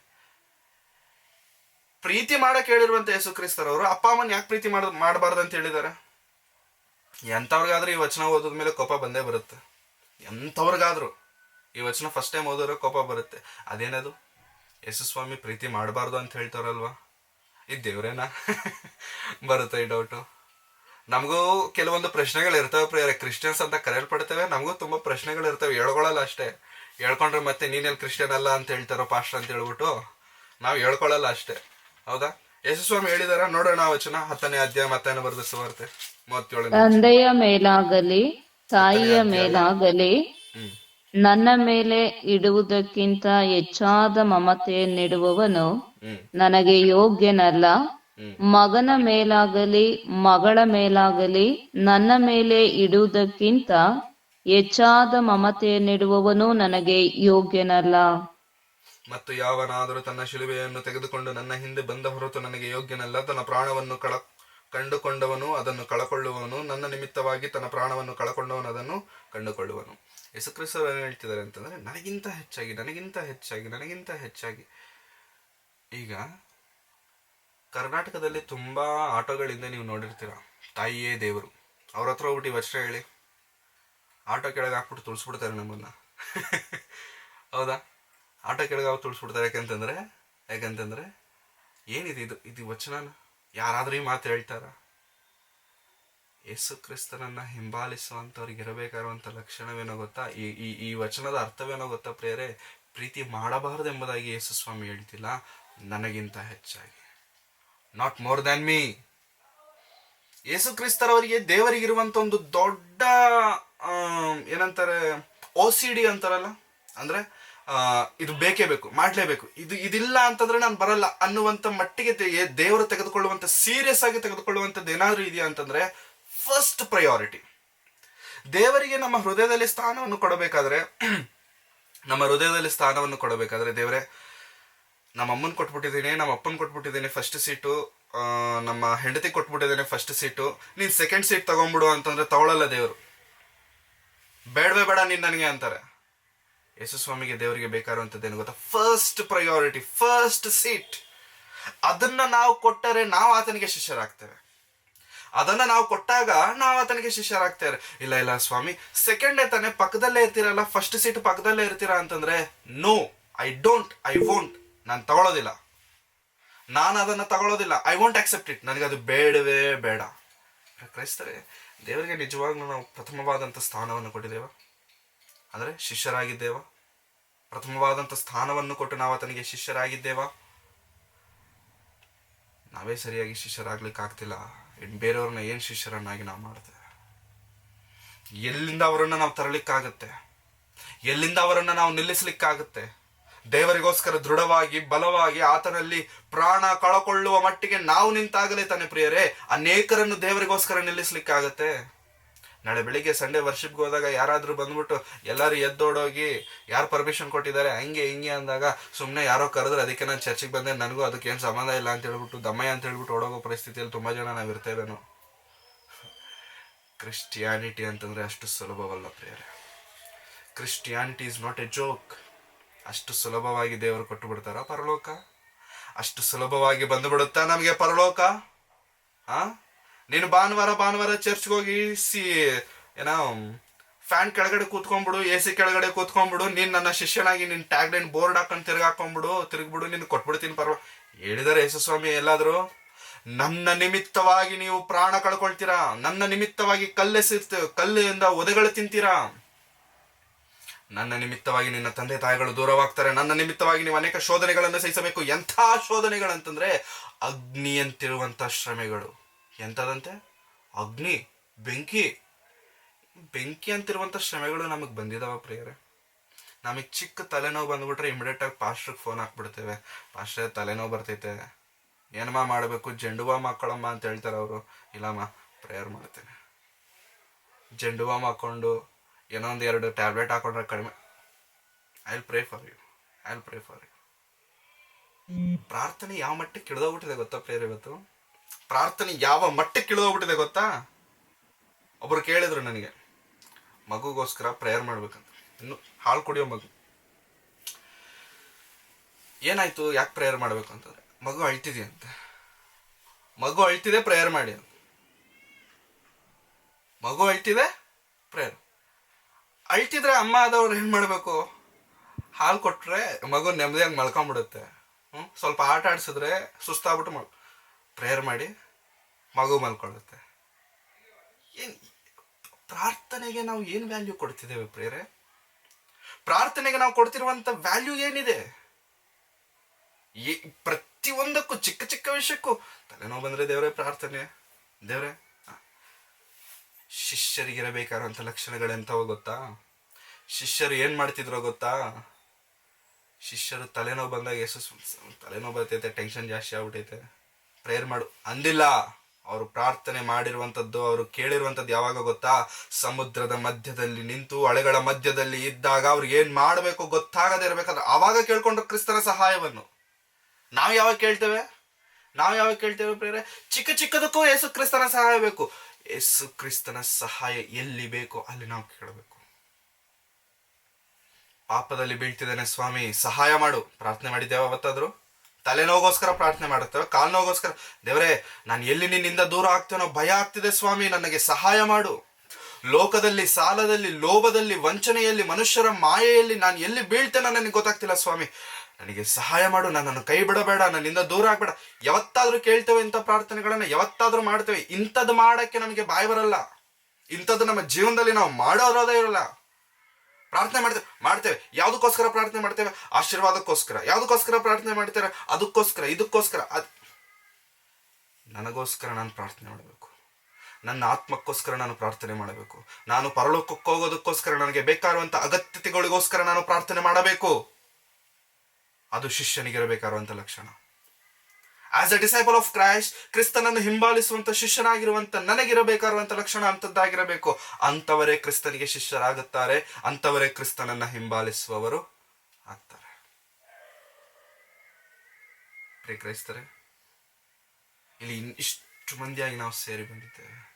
ಪ್ರೀತಿ ಮಾಡಕ್ಕೆ ಹೇಳಿರುವಂತ ಯೇಸು ಕ್ರಿಸ್ತರವರು, ಅಪ್ಪ ಅಮ್ಮನ ಯಾಕೆ ಪ್ರೀತಿ ಮಾಡ, ಮಾಡಬಾರ್ದು? ಅಂತ ಹೇಳಿದ್ದಾರೆ. ಎಂಥವ್ರಿಗಾದ್ರೂ ಈ ವಚನ ಓದಿದ ಮೇಲೆ ಕೋಪ ಬಂದೇ ಬರುತ್ತೆ. ಎಂಥವ್ರಿಗಾದ್ರೂ ಈ ವಚನ ಫಸ್ಟ್ ಟೈಮ್ ಓದಿದ್ರೆ ಕೋಪ ಬರುತ್ತೆ. ಅದೇನದು? ಯಶಸ್ವಾಮಿ ಸ್ವಾಮಿ ಪ್ರೀತಿ ಮಾಡಬಾರ್ದು ಅಂತ ಹೇಳ್ತಾರಲ್ವಾ? ಇದು ದೇವ್ರೇನಾ? ಬರುತ್ತೆ ಈ ಡೌಟು ನಮಗೂ ಕೆಲವೊಂದು ಪ್ರಶ್ನೆಗಳು ಇರ್ತವೆ ಪ್ರಿಯರ. ಕ್ರಿಶ್ಚಿಯನ್ಸ್ ಅಂತ ಕರೆಯಲ್ಪಡ್ತೇವೆ. ನಮಗೂ ತುಂಬ ಪ್ರಶ್ನೆಗಳು ಇರ್ತವೆ. ಹೇಳ್ಕೊಳ್ಳಲ್ಲ ಅಷ್ಟೇ. ಹೇಳ್ಕೊಂಡ್ರೆ ಮತ್ತೆ ನೀನೇನು ಕ್ರಿಶ್ಚಿಯನ್ ಅಲ್ಲ ಅಂತ ಹೇಳ್ತಾರೋ ಪಾಸ್ಟರ್ ಅಂತ ಹೇಳ್ಬಿಟ್ಟು ನಾವು ಹೇಳ್ಕೊಳ್ಳಲ್ಲ ಅಷ್ಟೇ. ಹೌದಾ? ಯಶಸ್ವಾಮಿ ಹೇಳಿದಾರ? ನೋಡೋಣ ವಚನ ಹತ್ತನೇ ಅಧ್ಯಾಯ ಮತ್ತೇನು ಬರೆದ ಸುವಾರ್ತೆ. ತಂದೆಯ ಮೇಲಾಗಲಿ ತಾಯಿಯ ಮೇಲಾಗಲಿ. ನನ್ನ ಮೇಲೆ ಇಡುವುದಕ್ಕಿಂತ ಹೆಚ್ಚಾದ ಮಮತೆಯನ್ನಿಡುವವನು ಇಡುವವನು ನನಗೆ ಯೋಗ್ಯನಲ್ಲ. ಮಗನ ಮೇಲಾಗಲಿ ಮಗಳ ಮೇಲಾಗಲಿ ನನ್ನ ಮೇಲೆ ಇಡುವುದಕ್ಕಿಂತ ಹೆಚ್ಚಾದ ಮಮತೆಯನ್ನಿಡುವವನು ನನಗೆ ಯೋಗ್ಯನಲ್ಲ. ಮತ್ತು ಯಾವನಾದರೂ ತನ್ನ ಶಿಲುಬೆಯನ್ನು ತೆಗೆದುಕೊಂಡು ನನ್ನ ಹಿಂದೆ ಬಂದ ಹೊರತು ನನಗೆ ಯೋಗ್ಯನಲ್ಲ. ತನ್ನ ಪ್ರಾಣವನ್ನು ಕಳ ಕಂಡುಕೊಂಡವನು ಅದನ್ನು ಕಳಕೊಳ್ಳುವನು ನನ್ನ ನಿಮಿತ್ತವಾಗಿ ತನ್ನ ಪ್ರಾಣವನ್ನು ಕಳಕೊಂಡವನು ಅದನ್ನು ಕಂಡುಕೊಳ್ಳುವನು. ಯೇಸುಕ್ರಿಸ್ತರು ಏನು ಹೇಳ್ತಿದ್ದಾರೆ ಅಂತಂದ್ರೆ, ನನಗಿಂತ ಹೆಚ್ಚಾಗಿ ನನಗಿಂತ ಹೆಚ್ಚಾಗಿ ನನಗಿಂತ ಹೆಚ್ಚಾಗಿ. ಈಗ ಕರ್ನಾಟಕದಲ್ಲಿ ತುಂಬಾ ಆಟೋಗಳಿಂದ ನೀವು ನೋಡಿರ್ತೀರ? ತಾಯಿಯೇ ದೇವರು. ಅವ್ರ ಹತ್ರ ಹೋಗ್ಬಿಟ್ಟು ವಚನ ಹೇಳಿ. ಆಟೋ ಕೆಳಗೆ ಹಾಕ್ಬಿಟ್ಟು ತುಳಿಸ್ಬಿಡ್ತಾರೆ ನಮ್ಮನ್ನ. ಹೌದಾ? ಆಟೋ ಕೆಳಗೆ ಅವ್ರು ತುಳಿಸ್ಬಿಡ್ತಾರೆ ಯಾಕಂತಂದ್ರೆ ಯಾಕಂತಂದ್ರೆ ಏನಿದೆ ಇದು? ಇದು ವಚನ ಯಾರಾದ್ರೂ ಈ ಮಾತು ಹೇಳ್ತಾರ? ಯೇಸು ಕ್ರಿಸ್ತನನ್ನ ಹಿಂಬಾಲಿಸುವಂಥವ್ರಿಗೆ ಇರಬೇಕಾಗಿರುವಂಥ ಲಕ್ಷಣವೇನೋ ಗೊತ್ತಾ? ಈ ಈ ಈ ವಚನದ ಅರ್ಥವೇನೋ ಗೊತ್ತಾ ಪ್ರೇರೆ ಪ್ರೀತಿ ಮಾಡಬಾರದು ಎಂಬುದಾಗಿ ಯೇಸು ಸ್ವಾಮಿ ಹೇಳ್ತಿಲ್ಲ. ನನಗಿಂತ ಹೆಚ್ಚಾಗಿ. Not more than me Yesu ಕ್ರಿಸ್ತರವರಿಗೆ ದೇವರಿಗಿರುವಂಥ ಒಂದು ದೊಡ್ಡ ಏನಂತಾರೆ ಓ ಸಿ ಡಿ ಅಂತಾರಲ್ಲ? ಅಂದ್ರೆ ಇದು ಬೇಕೇ ಬೇಕು, ಮಾಡಲೇಬೇಕು. ಇದು ಇದಿಲ್ಲ ಅಂತಂದ್ರೆ ನಾನು ಬರಲ್ಲ ಅನ್ನುವಂತ ಮಟ್ಟಿಗೆ ದೇವರು ತೆಗೆದುಕೊಳ್ಳುವಂಥ ಸೀರಿಯಸ್ ಆಗಿ ತೆಗೆದುಕೊಳ್ಳುವಂಥದ್ದು ಏನಾದರೂ ಇದೆಯಾ ಅಂತಂದ್ರೆ ಫಸ್ಟ್ ಪ್ರಯಾರಿಟಿ ದೇವರಿಗೆ ನಮ್ಮ ಹೃದಯದಲ್ಲಿ ಸ್ಥಾನವನ್ನು ಕೊಡಬೇಕಾದ್ರೆ, ನಮ್ಮ ಹೃದಯದಲ್ಲಿ ಸ್ಥಾನವನ್ನು ಕೊಡಬೇಕಾದ್ರೆ ದೇವರೇ, ನಮ್ಮ ಅಮ್ಮನ ಕೊಟ್ಬಿಟ್ಟಿದ್ದೀನಿ, ನಮ್ಮ ಅಪ್ಪನ ಕೊಟ್ಬಿಟ್ಟಿದ್ದೀನಿ ಫಸ್ಟ್ ಸೀಟು ನಮ್ಮ ಹೆಂಡತಿ ಕೊಟ್ಬಿಟ್ಟಿದ್ದೇನೆ ಫಸ್ಟ್ ಸೀಟು ನೀನು ಸೆಕೆಂಡ್ ಸೀಟ್ ತಗೊಂಡ್ಬಿಡು ಅಂತಂದ್ರೆ ತಗೊಳಲ್ಲ ದೇವರು. ಬೇಡವೇ ಬೇಡ ನೀನು ನನಗೆ ಅಂತಾರೆ. ಯೇಸು ಸ್ವಾಮಿಗೆ ದೇವರಿಗೆ ಬೇಕಾಗಿರುವಂಥದ್ದು ಏನು ಗೊತ್ತಾ? ಫಸ್ಟ್ ಪ್ರಯಾರಿಟಿ ಫಸ್ಟ್ ಸೀಟ್ ಅದನ್ನ ನಾವು ಕೊಟ್ಟರೆ ನಾವು ಆತನಿಗೆ ಶಿಷ್ಯರಾಗ್ತೇವೆ. ಅದನ್ನ ನಾವು ಕೊಟ್ಟಾಗ ನಾವು ಆತನಿಗೆ ಶಿಷ್ಯರಾಗ್ತೇವೆ. ಇಲ್ಲ ಇಲ್ಲ, ಸ್ವಾಮಿ ಸೆಕೆಂಡೇ ತಾನೆ ಪಕ್ಕದಲ್ಲೇ ಇರ್ತೀರಲ್ಲ ಫಸ್ಟ್ ಸೀಟ್ ಪಕ್ಕದಲ್ಲೇ ಇರ್ತೀರಾ ಅಂತಂದ್ರೆ no I don't I won't ನಾನು ತಗೊಳ್ಳೋದಿಲ್ಲ ನಾನು ಅದನ್ನ ತಗೊಳ್ಳೋದಿಲ್ಲ ಐ ವಾಂಟ್ ಆಕ್ಸೆಪ್ಟ್ ಇಟ್ ನನಗೆ ಅದು ಬೇಡವೇ ಬೇಡ. ಕ್ರೈಸ್ತರೇ, ದೇವರಿಗೆ ನಿಜವಾಗ್ಲೂ ನಾವು ಪ್ರಥಮವಾದಂಥ ಸ್ಥಾನವನ್ನು ಕೊಟ್ಟಿದ್ದೇವ? ಅಂದರೆ ಶಿಷ್ಯರಾಗಿದ್ದೇವ? ಪ್ರಥಮವಾದಂಥ ಸ್ಥಾನವನ್ನು ಕೊಟ್ಟು ನಾವು ಆತನಿಗೆ ಶಿಷ್ಯರಾಗಿದ್ದೇವಾ? ನಾವೇ ಸರಿಯಾಗಿ ಶಿಷ್ಯರಾಗ್ಲಿಕ್ಕೆ ಆಗ್ತಿಲ್ಲ. ಇನ್ನು ಬೇರೆಯವ್ರನ್ನ ಏನು ಶಿಷ್ಯರನ್ನಾಗಿ ನಾವು ಮಾಡ್ತೇವೆ? ಎಲ್ಲಿಂದ ಅವರನ್ನು ನಾವು ತರಲಿಕ್ಕಾಗತ್ತೆ? ಎಲ್ಲಿಂದ ಅವರನ್ನು ನಾವು ನಿಲ್ಲಿಸ್ಲಿಕ್ಕಾಗತ್ತೆ? ದೇವರಿಗೋಸ್ಕರ ದೃಢವಾಗಿ, ಬಲವಾಗಿ ಆತನಲ್ಲಿ ಪ್ರಾಣ ಕಳಕೊಳ್ಳುವ ಮಟ್ಟಿಗೆ ನಾವು ನಿಂತಾಗಲೇ ತಾನೆ ಪ್ರಿಯರೇ, ಅನೇಕರನ್ನು ದೇವರಿಗೋಸ್ಕರ ನಿಲ್ಲಿಸ್ಲಿಕ್ಕಾಗತ್ತೆ. ನಾಳೆ ಬೆಳಿಗ್ಗೆ ಸಂಡೇ ವರ್ಷಿಪ್ಗೆ ಹೋದಾಗ ಯಾರಾದ್ರೂ ಬಂದ್ಬಿಟ್ಟು ಎಲ್ಲರೂ ಎದ್ದೋಡೋಗಿ ಯಾರು ಪರ್ಮಿಷನ್ ಕೊಟ್ಟಿದ್ದಾರೆ, ಹಂಗೆ ಹಿಂಗೆ ಅಂದಾಗ ಸುಮ್ಮನೆ ಯಾರೋ ಕರೆದ್ರೆ, ಅದಕ್ಕೆ ನಾನು ಚರ್ಚಿಗೆ ಬಂದೆ, ನನಗೂ ಅದಕ್ಕೆ ಏನು ಸಂಬಂಧ ಇಲ್ಲ ಅಂತ ಹೇಳ್ಬಿಟ್ಟು ದಮ್ಮಯ್ಯ ಅಂತ ಹೇಳ್ಬಿಟ್ಟು ಓಡೋಗೋ ಪರಿಸ್ಥಿತಿಯಲ್ಲಿ ತುಂಬ ಜನ ನಾವು ಇರ್ತೇವೇನೋ ಕ್ರಿಸ್ಟಿಯಾನಿಟಿ ಅಂತಂದ್ರೆ ಅಷ್ಟು ಸುಲಭವಲ್ಲ ಪ್ರಿಯರೇ. Christianity is not a joke ಅಷ್ಟು ಸುಲಭವಾಗಿ ದೇವರು ಕೊಟ್ಟು ಬಿಡ್ತಾರ ಪರಲೋಕ? ಅಷ್ಟು ಸುಲಭವಾಗಿ ಬಂದು ಬಿಡುತ್ತಾ ನಮಗೆ ಪರಲೋಕ? ಆ? ನೀನು ಭಾನುವಾರ ಭಾನುವಾರ ಚರ್ಚ್ಗೆ ಹೋಗಿ ಸಿ ಏನೋ ಫ್ಯಾನ್ ಕೆಳಗಡೆ ಕೂತ್ಕೊಂಡ್ಬಿಡು ಎ ಸಿ ಕೆಳಗಡೆ ಕೂತ್ಕೊಂಡ್ಬಿಡು, ನೀನ್ ನನ್ನ ಶಿಷ್ಯನಾಗಿ ನಿನ್ ಟ್ಯಾಗ್ ಲೈನ್ ಬೋರ್ಡ್ ಹಾಕೊಂಡು ತಿರ್ಗಾಕೊಂಡ್ಬಿಡು ತಿರುಗ್ಬಿಡು ನಿನ್ನ ಕೊಟ್ಬಿಡ್ತೀನಿ ಪರ್ವ. ಹೇಳಿದಾರೆ ಯೇಸುಸ್ವಾಮಿ ಎಲ್ಲಾದರೂ? ನನ್ನ ನಿಮಿತ್ತವಾಗಿ ನೀವು ಪ್ರಾಣ ಕಳ್ಕೊಳ್ತೀರಾ? ನನ್ನ ನಿಮಿತ್ತವಾಗಿ ಕಲ್ಲೆಸಿರ್ತ ಕಲ್ಲಿಂದ ಒದೆಗಳು ತಿಂತೀರಾ? ನನ್ನ ನಿಮಿತ್ತವಾಗಿ ನಿನ್ನ ತಂದೆ ತಾಯಿಗಳು ದೂರವಾಗ್ತಾರೆ. ನನ್ನ ನಿಮಿತ್ತವಾಗಿ ನೀವು ಅನೇಕ ಶೋಧನೆಗಳನ್ನು ಸಹಿಸಬೇಕು. ಎಂಥ ಶೋಧನೆಗಳಂತಂದ್ರೆ ಅಗ್ನಿಯಂತಿರುವಂತ ಶ್ರಮೆಗಳು. ಎಂಥದಂತೆ ಅಗ್ನಿ, ಬೆಂಕಿ. ಬೆಂಕಿ ಅಂತಿರುವಂತ ಶ್ರಮೆಗಳು ನಮಗೆ ಬಂದಿದಾವ ಪ್ರಿಯರೇ. ನಮಗೆ ಚಿಕ್ಕ ತಲೆನೋವು ಬಂದ್ಬಿಟ್ರೆ ಇಮಿಡಿಯೇಟ್ ಆಗಿ ಪಾಸ್ಟ್ರಿಗೆ ಫೋನ್ ಹಾಕ್ಬಿಡ್ತೇವೆ. ಪಾಸ್ಟ್ರೆ, ತಲೆನೋವು ಬರ್ತೈತೆ. ಏನಮ್ಮ ಮಾಡಬೇಕು? ಜಂಡು ಬಾಮ್ ಹಾಕೊಳ್ಳಮ್ಮ ಅಂತ ಹೇಳ್ತಾರೆ ಅವರು. ಇಲ್ಲಮ್ಮ ಪ್ರೇಯರ್ ಮಾಡ್ತೇನೆ. ಜಂಡು ಬಾಮ್ ಏನೋ ಒಂದು ಎರಡು ಟ್ಯಾಬ್ಲೆಟ್ ಹಾಕೊಂಡ್ರೆ ಕಡಿಮೆ. I pray for you I pray for you ಪ್ರಾರ್ಥನೆ ಯಾವ ಮಟ್ಟಕ್ಕೆ ಇಳಿದೋಗ್ಬಿಟ್ಟಿದೆ ಗೊತ್ತಾ ಪ್ರೇಯರ್ ಇವತ್ತು? ಪ್ರಾರ್ಥನೆ ಯಾವ ಮಟ್ಟಕ್ಕೆ ಇಳಿದೋಗ್ಬಿಟ್ಟಿದೆ ಗೊತ್ತಾ? ಒಬ್ರು ಕೇಳಿದ್ರು ನನಗೆ, ಮಗುಗೋಸ್ಕರ ಪ್ರೇಯರ್ ಮಾಡ್ಬೇಕಂತ. ಇನ್ನು ಹಾಲು ಕುಡಿಯೋ ಮಗು. ಏನಾಯ್ತು? ಯಾಕೆ ಪ್ರೇಯರ್ ಮಾಡ್ಬೇಕು ಅಂತಂದ್ರೆ, ಮಗು ಅಳ್ತಿದೆಯಂತೆ. ಮಗು ಅಳ್ತಿದೆ ಪ್ರೇಯರ್ ಮಾಡಿ ಅಂತ. ಮಗು ಅಳ್ತಿದೆ ಪ್ರೇಯರ್ ಅಳ್ತಿದ್ರೆ ಅಮ್ಮ ಆದವ್ರು ಏನು ಮಾಡಬೇಕು? ಹಾಲು ಕೊಟ್ಟರೆ ಮಗು ನೆಮ್ಮದಿಯಾಗಿ ಮಲ್ಕೊಂಡ್ಬಿಡುತ್ತೆ ಹ್ಞೂ ಸ್ವಲ್ಪ ಆಟ ಆಡಿಸಿದ್ರೆ ಸುಸ್ತಾಗ್ಬಿಟ್ಟು ಮಲ್ ಪ್ರೇಯರ್ ಮಾಡಿ ಮಗು ಮಲ್ಕೊಳ್ಳುತ್ತೆ. ಏನು ಪ್ರಾರ್ಥನೆಗೆ ನಾವು ಏನು ವ್ಯಾಲ್ಯೂ ಕೊಡ್ತಿದ್ದೇವೆ ಪ್ರೇರೆ ಪ್ರಾರ್ಥನೆಗೆ ನಾವು ಕೊಡ್ತಿರುವಂತ ವ್ಯಾಲ್ಯೂ ಏನಿದೆ? ಪ್ರತಿಯೊಂದಕ್ಕೂ ಚಿಕ್ಕ ಚಿಕ್ಕ ವಿಷಯಕ್ಕೂ ತಲೆನೋವು ಬಂದರೆ ದೇವರೇ ಪ್ರಾರ್ಥನೆ. ದೇವರೇ ಶಿಷ್ಯರಿಗಿರಬೇಕಾದಂಥ ಲಕ್ಷಣಗಳೆಂಥವು ಗೊತ್ತಾ? ಶಿಷ್ಯರು ಏನು ಮಾಡ್ತಿದ್ರೋ ಗೊತ್ತಾ? ಶಿಷ್ಯರು ತಲೆನೋವು ಬಂದಾಗ ಯೇಸು ಸ್ವ- ತಲೆನೋವು ಬರ್ತೈತೆ ಟೆನ್ಷನ್ ಜಾಸ್ತಿ ಆಗ್ಬಿಟ್ಟೈತೆ ಪ್ರೇಯರ್ ಮಾಡು. ಅಂದಿಲ್ಲ, ಅವರು ಪ್ರಾರ್ಥನೆ ಮಾಡಿರುವಂಥದ್ದು, ಅವರು ಕೇಳಿರುವಂಥದ್ದು ಯಾವಾಗ ಗೊತ್ತಾ? ಸಮುದ್ರದ ಮಧ್ಯದಲ್ಲಿ ನಿಂತು ಅಳೆಗಳ ಮಧ್ಯದಲ್ಲಿ ಇದ್ದಾಗ ಅವ್ರಿಗೆ ಏನ್ ಮಾಡಬೇಕು ಗೊತ್ತಾಗದೇ ಇರಬೇಕಾದ್ರೆ ಆವಾಗ ಕೇಳ್ಕೊಂಡು ಕ್ರಿಸ್ತನ ಸಹಾಯವನ್ನು. ನಾವು ಯಾವಾಗ ಕೇಳ್ತೇವೆ? ನಾವು ಯಾವಾಗ ಕೇಳ್ತೇವೆ ಪ್ರೇರೆ ಚಿಕ್ಕ ಚಿಕ್ಕದಕ್ಕೂ ಯೇಸು ಕ್ರಿಸ್ತನ ಸಹಾಯ ಬೇಕು. ಯೇಸು ಕ್ರಿಸ್ತನ ಸಹಾಯ ಎಲ್ಲಿ ಬೇಕೋ ಅಲ್ಲಿ ನಾವು ಕೇಳಬೇಕು. ಪಾಪದಲ್ಲಿ ಬೀಳ್ತಿದ್ದಾನೆ ಸ್ವಾಮಿ, ಸಹಾಯ ಮಾಡು. ಪ್ರಾರ್ಥನೆ ಮಾಡಿದ್ದೇವೆ ಅವತ್ತಾದ್ರು. ತಲೆನೋಗೋಸ್ಕರ ಪ್ರಾರ್ಥನೆ ಮಾಡುತ್ತೇವೆ. ಕಾಲು ನೋಗೋಸ್ಕರ ದೇವರೇ, ನಾನು ಎಲ್ಲಿ ನಿನ್ನಿಂದ ದೂರ ಆಗ್ತೇನೋ ಭಯ ಆಗ್ತಿದೆ ಸ್ವಾಮಿ, ನನಗೆ ಸಹಾಯ ಮಾಡು. ಲೋಕದಲ್ಲಿ, ಸಾಲದಲ್ಲಿ, ಲೋಭದಲ್ಲಿ, ವಂಚನೆಯಲ್ಲಿ, ಮನುಷ್ಯರ ಮಾಯೆಯಲ್ಲಿ ನಾನು ಎಲ್ಲಿ ಬೀಳ್ತೇನೋ ನನಗೆ ಗೊತ್ತಾಗ್ತಿಲ್ಲ ಸ್ವಾಮಿ. ನನಗೆ ಸಹಾಯ ಮಾಡು, ನನ್ನನ್ನು ಕೈ ಬಿಡಬೇಡ, ನನ್ನಿಂದ ದೂರ ಆಗ್ಬೇಡ. ಯಾವತ್ತಾದ್ರೂ ಕೇಳ್ತೇವೆ ಇಂಥ ಪ್ರಾರ್ಥನೆಗಳನ್ನ, ಯಾವತ್ತಾದ್ರೂ ಮಾಡ್ತೇವೆ. ಇಂಥದ್ದು ಮಾಡೋಕ್ಕೆ ನಮಗೆ ಬಾಯಿ ಬರಲ್ಲ. ಇಂಥದ್ದು ನಮ್ಮ ಜೀವನದಲ್ಲಿ ನಾವು ಮಾಡೋರೋದೇ ಇರಲ್ಲ. ಪ್ರಾರ್ಥನೆ ಮಾಡ್ತೇವೆ ಮಾಡ್ತೇವೆ. ಯಾವುದಕ್ಕೋಸ್ಕರ ಪ್ರಾರ್ಥನೆ ಮಾಡ್ತೇವೆ? ಆಶೀರ್ವಾದಕ್ಕೋಸ್ಕರ. ಯಾವುದಕ್ಕೋಸ್ಕರ ಪ್ರಾರ್ಥನೆ ಮಾಡ್ತೇವೆ? ಅದಕ್ಕೋಸ್ಕರ, ಇದಕ್ಕೋಸ್ಕರ, ಅದು ನನಗೋಸ್ಕರ ನಾನು ಪ್ರಾರ್ಥನೆ ಮಾಡಬೇಕು. ನನ್ನ ಆತ್ಮಕ್ಕೋಸ್ಕರ ನಾನು ಪ್ರಾರ್ಥನೆ ಮಾಡಬೇಕು. ನಾನು ಪರಲೋಕಕ್ಕೆ ಹೋಗೋದಕ್ಕೋಸ್ಕರ ನನಗೆ ಬೇಕಾಗಿರುವಂಥ ಅಗತ್ಯತೆಗಳಿಗೋಸ್ಕರ ನಾನು ಪ್ರಾರ್ಥನೆ ಮಾಡಬೇಕು. ಅದು ಶಿಷ್ಯನಿಗಿರಬೇಕಾಗಿರುವಂಥ ಲಕ್ಷಣ. As a disciple of Christ ಕ್ರಿಸ್ತನನ್ನು ಹಿಂಬಾಲಿಸುವಂತ ಶಿಷ್ಯನಾಗಿರುವಂತ ನನಗಿರಬೇಕಾಗಿರುವಂತ ಲಕ್ಷಣ ಅಂತದ್ದಾಗಿರಬೇಕು ಅಂತವರೇ ಕ್ರಿಸ್ತನಿಗೆ ಶಿಷ್ಯರಾಗುತ್ತಾರೆ ಅಂತವರೇ ಕ್ರಿಸ್ತನನ್ನ ಹಿಂಬಾಲಿಸುವವರು ಆಗ್ತಾರೆ. ಕ್ರೈಸ್ತರೇ, ಇಲ್ಲಿ ಇಷ್ಟು ಮಂದಿಯಾಗಿ ನಾವು ಸೇರಿ ಬಂದಿದ್ದೇವೆ.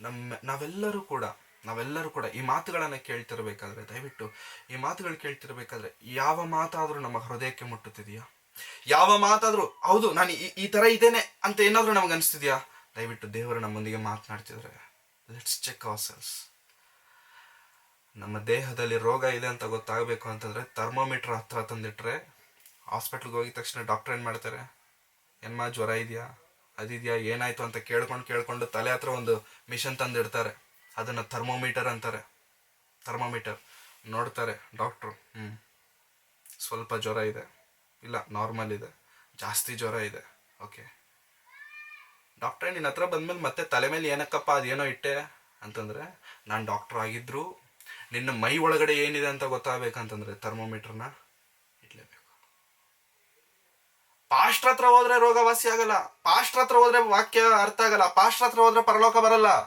ನಮ್ಮ, ನಾವೆಲ್ಲರೂ ಕೂಡ ನಾವೆಲ್ಲರೂ ಕೂಡ ಈ ಮಾತುಗಳನ್ನು ಕೇಳ್ತಿರ್ಬೇಕಾದ್ರೆ, ದಯವಿಟ್ಟು ಈ ಮಾತುಗಳು ಕೇಳ್ತಿರ್ಬೇಕಾದ್ರೆ ಯಾವ ಮಾತಾದರೂ ನಮ್ಮ ಹೃದಯಕ್ಕೆ ಮುಟ್ಟುತ್ತಿದೆಯಾ? ಯಾವ ಮಾತಾದರೂ, ಹೌದು, ನಾನು ಈ ಈ ತರ ಇದ್ದೇನೆ ಅಂತ ಏನಾದರೂ ನಮ್ಗೆ ಅನಿಸ್ತಿದ್ಯಾ? ದಯವಿಟ್ಟು ದೇವರು ನಮ್ಮೊಂದಿಗೆ ಮಾತನಾಡ್ತಿದ್ರೆ ಲೆಟ್ಸ್ ಚೆಕ್ ಅವರ್ ಸೆಲ್ಸ್ ನಮ್ಮ ದೇಹದಲ್ಲಿ ರೋಗ ಇದೆ ಅಂತ ಗೊತ್ತಾಗಬೇಕು ಅಂತಂದ್ರೆ ಥರ್ಮೋಮೀಟರ್ ಹತ್ರ ತಂದಿಟ್ರೆ ಹಾಸ್ಪಿಟ್ಲ್ಗೆ ಹೋಗಿದ ತಕ್ಷಣ ಡಾಕ್ಟರ್ ಏನು ಮಾಡ್ತಾರೆ? ಏನ್ಮ, ಜ್ವರ ಇದೆಯಾ? ಅದಿದೆಯಾ ಏನಾಯ್ತು ಅಂತ ಕೇಳ್ಕೊಂಡು ಕೇಳ್ಕೊಂಡು ತಲೆ ಹತ್ರ ಒಂದು ಮಿಷನ್ ತಂದಿಡ್ತಾರೆ. ಅದನ್ನ ಥರ್ಮೋಮೀಟರ್ ಅಂತಾರೆ. ಥರ್ಮೋಮೀಟರ್ ನೋಡ್ತಾರೆ ಡಾಕ್ಟ್ರು ಹ್ಞೂ ಸ್ವಲ್ಪ ಜ್ವರ ಇದೆ. ಇಲ್ಲ ನಾರ್ಮಲ್ ಇದೆ. ಜಾಸ್ತಿ ಜ್ವರ ಇದೆ. ಓಕೆ ಡಾಕ್ಟ್ರೇ ನಿನ್ನ ಹತ್ರ ಬಂದ್ಮೇಲೆ ಮತ್ತೆ ತಲೆ ಮೇಲೆ ಏನಕ್ಕಪ್ಪ, ಅದೇನೋ ಇಟ್ಟೆ? ಅಂತಂದ್ರೆ, ನಾನು ಡಾಕ್ಟರ್ ಆಗಿದ್ರು, ನಿನ್ನ ಮೈ ಒಳಗಡೆ ಏನಿದೆ ಅಂತ ಗೊತ್ತಾಗಬೇಕಂತಂದ್ರೆ ಥರ್ಮೋಮೀಟರ್ನ ಇಡ್ಲೇಬೇಕು. ಪಾಸ್ಟ್ರ ಹತ್ರ ಹೋದ್ರೆ ರೋಗ ವಾಸಿ ಆಗಲ್ಲ. ಪಾಸ್ಟ್ರ ಹತ್ರ ಹೋದ್ರೆ ವಾಕ್ಯ ಅರ್ಥ ಆಗಲ್ಲ. ಪಾಸ್ಟ್ರ ಹತ್ರ ಹೋದ್ರೆ ಪರಲೋಕ ಬರಲ್ಲ.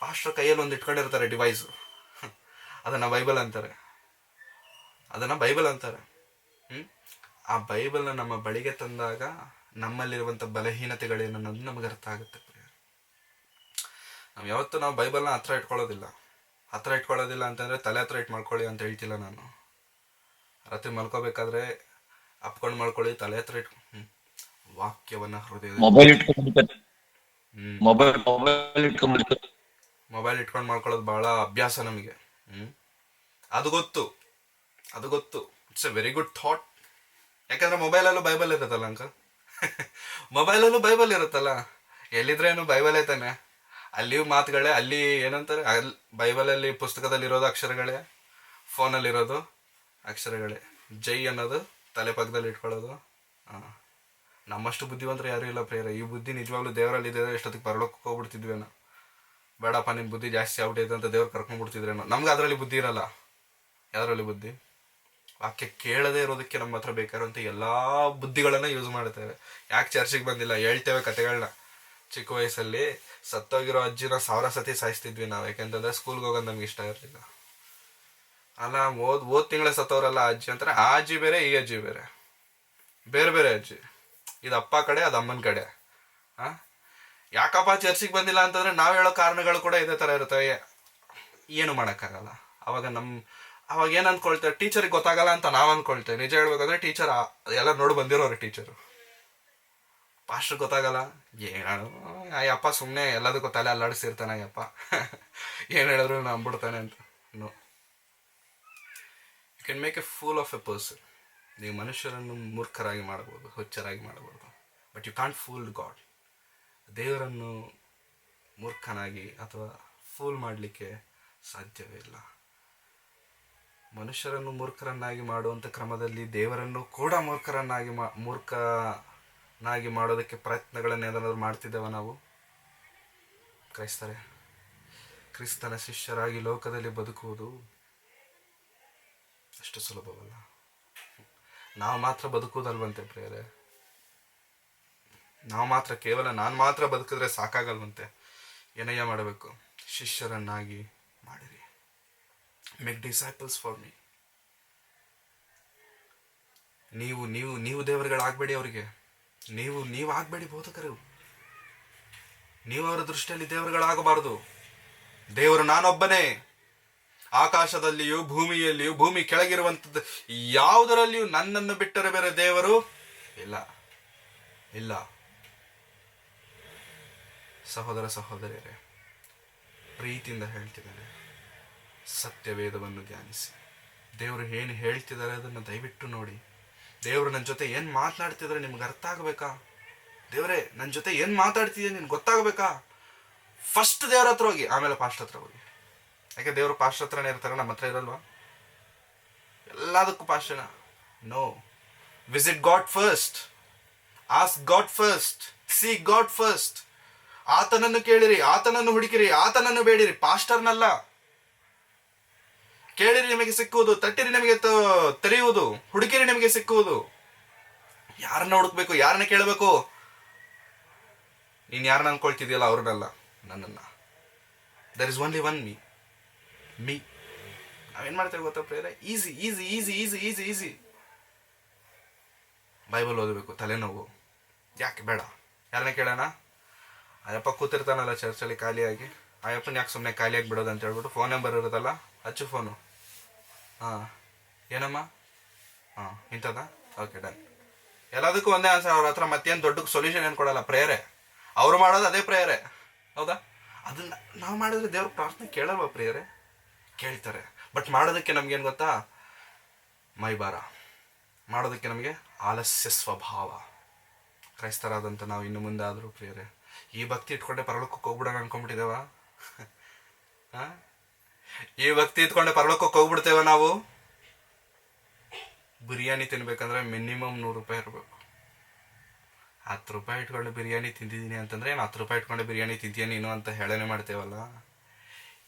ಪಾಸ್ಟ್ರ ಕೈಯಲ್ಲಿ ಒಂದು ಇಟ್ಕೊಂಡಿರ್ತಾರೆ ಡಿವೈಸ್ ಅದನ್ನ ಬೈಬಲ್ ಅಂತಾರೆ. ಅದನ್ನ ಬೈಬಲ್ ಅಂತಾರೆ. ಆ ಬೈಬಲ್ನ ನಮ್ಮ ಬಳಿಗೆ ತಂದಾಗ ನಮ್ಮಲ್ಲಿರುವಂಥ ಬಲಹೀನತೆಗಳೇನು ಅನ್ನೋದು ನಮಗೆ ಅರ್ಥ ಆಗುತ್ತೆ. ನಾವು ಯಾವತ್ತೂ ನಾವು ಬೈಬಲ್ನ ಹತ್ರ ಇಟ್ಕೊಳ್ಳೋದಿಲ್ಲ. ಹತ್ರ ಇಟ್ಕೊಳ್ಳೋದಿಲ್ಲ ಅಂತಂದ್ರೆ ತಲೆ ಹತ್ರ ಇಟ್ಟು ಮಾಡ್ಕೊಳ್ಳಿ ಅಂತ ಹೇಳ್ತಿಲ್ಲ ನಾನು. ರಾತ್ರಿ ಮಲ್ಕೋಬೇಕಾದ್ರೆ ಅಪ್ಕೊಂಡು ಮಾಡ್ಕೊಳ್ಳಿ ತಲೆ ಹತ್ರ ಇಟ್ ಹ್ಮ್. ವಾಕ್ಯವನ್ನ ಹೃದಯ ಮೊಬೈಲ್ ಇಟ್ಕೊಂಡು ಮಾಡ್ಕೊಳ್ಳೋದು ಬಹಳ ಅಭ್ಯಾಸ ನಮಗೆ. ಹ್ಮ್. ಅದು ಗೊತ್ತು. ಅದು ಗೊತ್ತು. It's a very good thought ಯಾಕಂದ್ರೆ ಮೊಬೈಲಲ್ಲೂ ಬೈಬಲ್ ಇರುತ್ತಲ್ಲ ಅಂಕ ಮೊಬೈಲಲ್ಲೂ ಬೈಬಲ್ ಇರುತ್ತಲ್ಲ? ಎಲ್ಲಿದ್ರೇನು ಬೈಬಲ್ ಐತಾನೆ ಅಲ್ಲಿ ಮಾತುಗಳೇ, ಅಲ್ಲಿ ಏನಂತಾರೆ? ಅಲ್ಲಿ ಬೈಬಲಲ್ಲಿ ಪುಸ್ತಕದಲ್ಲಿರೋದು ಅಕ್ಷರಗಳೇ ಫೋನಲ್ಲಿರೋದು ಅಕ್ಷರಗಳೇ. ಜೈ ಅನ್ನೋದು ತಲೆ ಪಕ್ಕದಲ್ಲಿ ಇಟ್ಕೊಳ್ಳೋದು. ಹಾಂ ನಮ್ಮಷ್ಟು ಬುದ್ಧಿವಂತರು ಯಾರೂ ಇಲ್ಲ ಪ್ರೇರ ಈ ಬುದ್ಧಿ ನಿಜವಾಗ್ಲೂ ದೇವರಲ್ಲಿ ಇದೆ ಎಷ್ಟೊತ್ತಿಗೆ ಹೋಗ್ಬಿಡ್ತಿದ್ವಿ ಹೋಗ್ಬಿಡ್ತಿದ್ವೇನೋ ಬೇಡಪ್ಪ ನಿಮ್ಮ ಬುದ್ಧಿ ಜಾಸ್ತಿ ಆಗ್ಬಿಟ್ಟೈತೆ ಅಂತ ದೇವ್ರು ಕರ್ಕೊಂಡ್ಬಿಡ್ತಿದ್ರೇನೋ. ನಮ್ಗೆ ಅದರಲ್ಲಿ ಬುದ್ಧಿ ಇರಲ್ಲ. ಯಾವ್ದ್ರಲ್ಲಿ ಬುದ್ಧಿ? ವಾಕ್ಯ ಕೇಳದೇ ಇರೋದಕ್ಕೆ ನಮ್ಮ ಹತ್ರ ಬೇಕಾಗಿರುವಂಥ ಎಲ್ಲ ಬುದ್ಧಿಗಳನ್ನ ಯೂಸ್ ಮಾಡ್ತೇವೆ ಯಾಕೆ ಚರ್ಚಿಗೆ ಬಂದಿಲ್ಲ? ಹೇಳ್ತೇವೆ ಕತೆಗಳನ್ನ ಚಿಕ್ಕ ವಯಸ್ಸಲ್ಲಿ ಸತ್ತೋಗಿರೋ ಅಜ್ಜಿನ ಸಾವಿರ ಸತಿ ಸಾಯಿಸ್ತಿದ್ವಿ ನಾವು. ಯಾಕೆಂತಂದ್ರೆ ಸ್ಕೂಲ್ಗೆ ಹೋಗೋದು ನಮ್ಗೆ ಇಷ್ಟ ಇರಲಿಲ್ಲ. ಅಲ್ಲ, ಓದ್ ಓದ್ ತಿಂಗಳ ಸತ್ತವರಲ್ಲ ಅಜ್ಜಿ ಅಂತಾರೆ, ಆ ಅಜ್ಜಿ ಬೇರೆ, ಈ ಅಜ್ಜಿ ಬೇರೆ. ಬೇರೆ ಬೇರೆ ಅಜ್ಜಿ. ಇದು ಅಪ್ಪ ಕಡೆ, ಅದು ಅಮ್ಮನ ಕಡೆ. ಆ? ಯಾಕಪ್ಪ ಚರ್ಚಿಗೆ ಬಂದಿಲ್ಲ ಅಂತಂದ್ರೆ ನಾವು ಹೇಳೋ ಕಾರಣಗಳು ಕೂಡ ಇದೇ ಥರ ಇರ್ತವೆ ಏನು ಮಾಡೋಕ್ಕಾಗಲ್ಲ. ಅವಾಗ ನಮ್ಮ ಅವಾಗ ಏನು ಅನ್ಕೊಳ್ತೇವೆ ಟೀಚರಿಗೆ ಗೊತ್ತಾಗಲ್ಲ ಅಂತ ನಾವು ಅನ್ಕೊಳ್ತೇವೆ. ನಿಜ ಹೇಳ್ಬೇಕಂದ್ರೆ ಟೀಚರ್ ಎಲ್ಲ ನೋಡಿ ಬಂದಿರೋರು ಟೀಚರು ಪಾಸ್ಟ್ರ್ ಗೊತ್ತಾಗಲ್ಲ. ಏನು, ಅಯ್ಯಪ್ಪ ಸುಮ್ಮನೆ ಎಲ್ಲದಕ್ಕೂ ತಲೆ ಅಲ್ಲಾಡಿಸಿರ್ತಾನೆ ಅಯ್ಯಪ್ಪ. ಏನು ಹೇಳಿದ್ರು ನಂಬಿಡ್ತಾನೆ ಅಂತ. No you can make a fool of a person ನೀವು ಮನುಷ್ಯರನ್ನು ಮೂರ್ಖರಾಗಿ ಮಾಡಬಹುದು ಹುಚ್ಚರಾಗಿ ಮಾಡಬಹುದು but you can't fool God ದೇವರನ್ನು ಮೂರ್ಖನಾಗಿ ಅಥವಾ ಫೂಲ್ ಮಾಡಲಿಕ್ಕೆ ಸಾಧ್ಯವೇ ಇಲ್ಲ. ಮನುಷ್ಯರನ್ನು ಮೂರ್ಖರನ್ನಾಗಿ ಮಾಡುವಂಥ ಕ್ರಮದಲ್ಲಿ ದೇವರನ್ನು ಕೂಡ ಮೂರ್ಖರನ್ನಾಗಿ ಮಾ, ಮೂರ್ಖನಾಗಿ ಮಾಡೋದಕ್ಕೆ ಪ್ರಯತ್ನಗಳನ್ನು ಏನಾದರೂ ಮಾಡ್ತಿದ್ದೇವ ನಾವು? ಕ್ರೈಸ್ತರೇ, ಕ್ರಿಸ್ತನ ಶಿಷ್ಯರಾಗಿ ಲೋಕದಲ್ಲಿ ಬದುಕುವುದು ಅಷ್ಟು ಸುಲಭವಲ್ಲ. ನಾವು ಮಾತ್ರ ಬದುಕುವುದಲ್ವಂತೆ ಪ್ರಿಯರೇ. ನಾವು ಮಾತ್ರ ಕೇವಲ ನಾನು ಮಾತ್ರ ಬದುಕಿದ್ರೆ ಸಾಕಾಗಲ್ವಂತೆ. ಏನಯ್ಯ ಮಾಡಬೇಕು? ಶಿಷ್ಯರನ್ನಾಗಿ ಮಾಡಿರಿ. ಮೇಕ್ ಡಿಸೈಪಲ್ಸ್ ಫಾರ್ ಮೀ ನೀವು ನೀವು ನೀವು ದೇವರುಗಳಾಗಬೇಡಿ ಅವರಿಗೆ. ನೀವು ನೀವು ಆಗಬೇಡಿ ಬೋಧಕರು. ನೀವು ಅವರ ದೃಷ್ಟಿಯಲ್ಲಿ ದೇವರುಗಳಾಗಬಾರದು. ದೇವರು ನಾನೊಬ್ಬನೇ. ಆಕಾಶದಲ್ಲಿಯೂ ಭೂಮಿಯಲ್ಲಿಯೂ, ಭೂಮಿ ಕೆಳಗಿರುವಂಥದ್ದು ಯಾವುದರಲ್ಲಿಯೂ ನನ್ನನ್ನು ಬಿಟ್ಟರೆ ಬೇರೆ ದೇವರು ಇಲ್ಲ. ಇಲ್ಲ. ಸಹೋದರ ಸಹೋದರಿಯರೇ, ಪ್ರೀತಿಯಿಂದ ಹೇಳ್ತಿದ್ದಾರೆ ಸತ್ಯವೇದವನ್ನು ಧ್ಯಾನಿಸಿ. ದೇವರು ಏನು ಹೇಳ್ತಿದ್ದಾರೆ ಅದನ್ನು ದಯವಿಟ್ಟು ನೋಡಿ. ದೇವರು ನನ್ನ ಜೊತೆ ಏನು ಮಾತನಾಡ್ತಿದ್ರೆ ನಿಮ್ಗೆ ಅರ್ಥ ಆಗಬೇಕಾ? ದೇವರೇ, ನನ್ನ ಜೊತೆ ಏನು ಮಾತಾಡ್ತಿದ್ಯಾ ನಿನ್ಗೆ ಗೊತ್ತಾಗಬೇಕಾ? ಫಸ್ಟ್ ದೇವ್ರ ಹತ್ರ ಹೋಗಿ, ಆಮೇಲೆ ಪಾಸ್ಟ್ ಹತ್ರ ಹೋಗಿ. ಯಾಕೆ ದೇವರು ಪಾಸ್ಟ್ ಹತ್ರನೇ ಇರ್ತಾರೆ? ನಮ್ಮ ಹತ್ರ ಇರಲ್ವಾ? ಎಲ್ಲದಕ್ಕೂ ಪಾಸ್ಟನ no visit God first ask God first see God first ಆತನನ್ನು ಕೇಳಿರಿ, ಆತನನ್ನು ಹುಡುಕಿರಿ, ಆತನನ್ನು ಬೇಡಿರಿ. ಪಾಸ್ಟರ್ನಲ್ಲ. ಕೇಳಿರಿ ನಿಮಗೆ ಸಿಕ್ಕುವುದು, ತಟ್ಟಿರಿ ನಿಮಗೆ ತೆರೆಯುವುದು ಹುಡುಕಿರಿ ನಿಮಗೆ ಸಿಕ್ಕುವುದು. ಯಾರನ್ನ ಹುಡುಕ್ಬೇಕು, ಯಾರನ್ನ ಕೇಳಬೇಕು? ನೀನ್ ಯಾರನ್ನ ಅನ್ಕೊಳ್ತಿದ್ಯಲ್ಲ ಅವ್ರನ್ನಲ್ಲ? ನನ್ನನ್ನ. There is only one me me ನಾವೇನ್ ಮಾಡ್ತೇವೆ ಗೊತ್ತಾ ಪ್ರೇರೆ easy easy easy easy easy easy Bible ಓದಬೇಕು, ತಲೆನೋವು. ಯಾಕೆ ಬೇಡ? ಯಾರನ್ನ ಕೇಳೋಣ? ಅಯ್ಯಪ್ಪ ಕೂತಿರ್ತಾನಲ್ಲ ಚರ್ಚಲ್ಲಿ ಖಾಲಿಯಾಗಿ. ಅಯ್ಯಪ್ಪನ ಯಾಕೆ ಸುಮ್ಮನೆ ಖಾಲಿಯಾಗಿ ಬಿಡೋದು ಅಂತ ಹೇಳ್ಬಿಟ್ಟು ಫೋನ್ ನಂಬರ್ ಇರುತ್ತಲ್ಲ, ಹಚ್ಚು ಫೋನು ಹಾಂ. ಏನಮ್ಮ? ಹಾಂ, ಇಂಥದ್ದಾ? ಓಕೆ ಡನ್ ಎಲ್ಲದಕ್ಕೂ ಒಂದೇ ಆನ್ಸರ್ ಅವ್ರ ಹತ್ರ ಮತ್ತೇನು ದೊಡ್ಡ ಸೊಲ್ಯೂಷನ್ ಏನು ಕೊಡಲ್ಲ, ಪ್ರೇಯರೇ. ಅವ್ರು ಮಾಡೋದು ಅದೇ ಪ್ರೇಯರೇ. ಹೌದಾ? ಅದನ್ನ ನಾವು ಮಾಡಿದ್ರೆ ದೇವ್ರ ಪ್ರಾರ್ಥನೆ ಕೇಳಲ್ವ ಪ್ರೇಯರೇ? ಕೇಳ್ತಾರೆ. ಬಟ್ ಮಾಡೋದಕ್ಕೆ ನಮ್ಗೇನು ಗೊತ್ತಾ? ಮೈಬಾರ ಮಾಡೋದಕ್ಕೆ ನಮಗೆ ಆಲಸ್ಯ ಸ್ವಭಾವ. ಕ್ರೈಸ್ತರಾದಂಥ ನಾವು ಇನ್ನು ಮುಂದೆ ಆದರೂ ಪ್ರಿಯರೇ. ಈ ಭಕ್ತಿ ಇಟ್ಕೊಂಡೆ ಪರಲೋಕಕ್ಕೆ ಹೋಗ್ಬಿಡೋಣ ಅನ್ಕೊಂಡ್ಬಿಟ್ಟಿದ್ದೇವ? ಆ? ಈ ಭಕ್ತಿ ಇಟ್ಕೊಂಡೆ ಪರಲೋಕಕ್ಕೆ ಹೋಗ್ಬಿಡ್ತೇವೆ ನಾವು. ಬಿರಿಯಾನಿ ತಿನ್ಬೇಕಂದ್ರೆ ಮಿನಿಮಮ್ ನೂರು ರೂಪಾಯಿ ಇರಬೇಕು. ಹತ್ತು ರೂಪಾಯಿ ಇಟ್ಕೊಂಡು ಬಿರಿಯಾನಿ ತಿಂದಿದ್ದೀನಿ ಅಂತಂದ್ರೆ ಏನು ಹತ್ತು ರೂಪಾಯಿ ಇಟ್ಕೊಂಡು ಬಿರಿಯಾನಿ ತಿಂತೀಯ ನೀನು ಅಂತ ಹೇಳನೆ ಮಾಡ್ತೇವಲ್ಲ.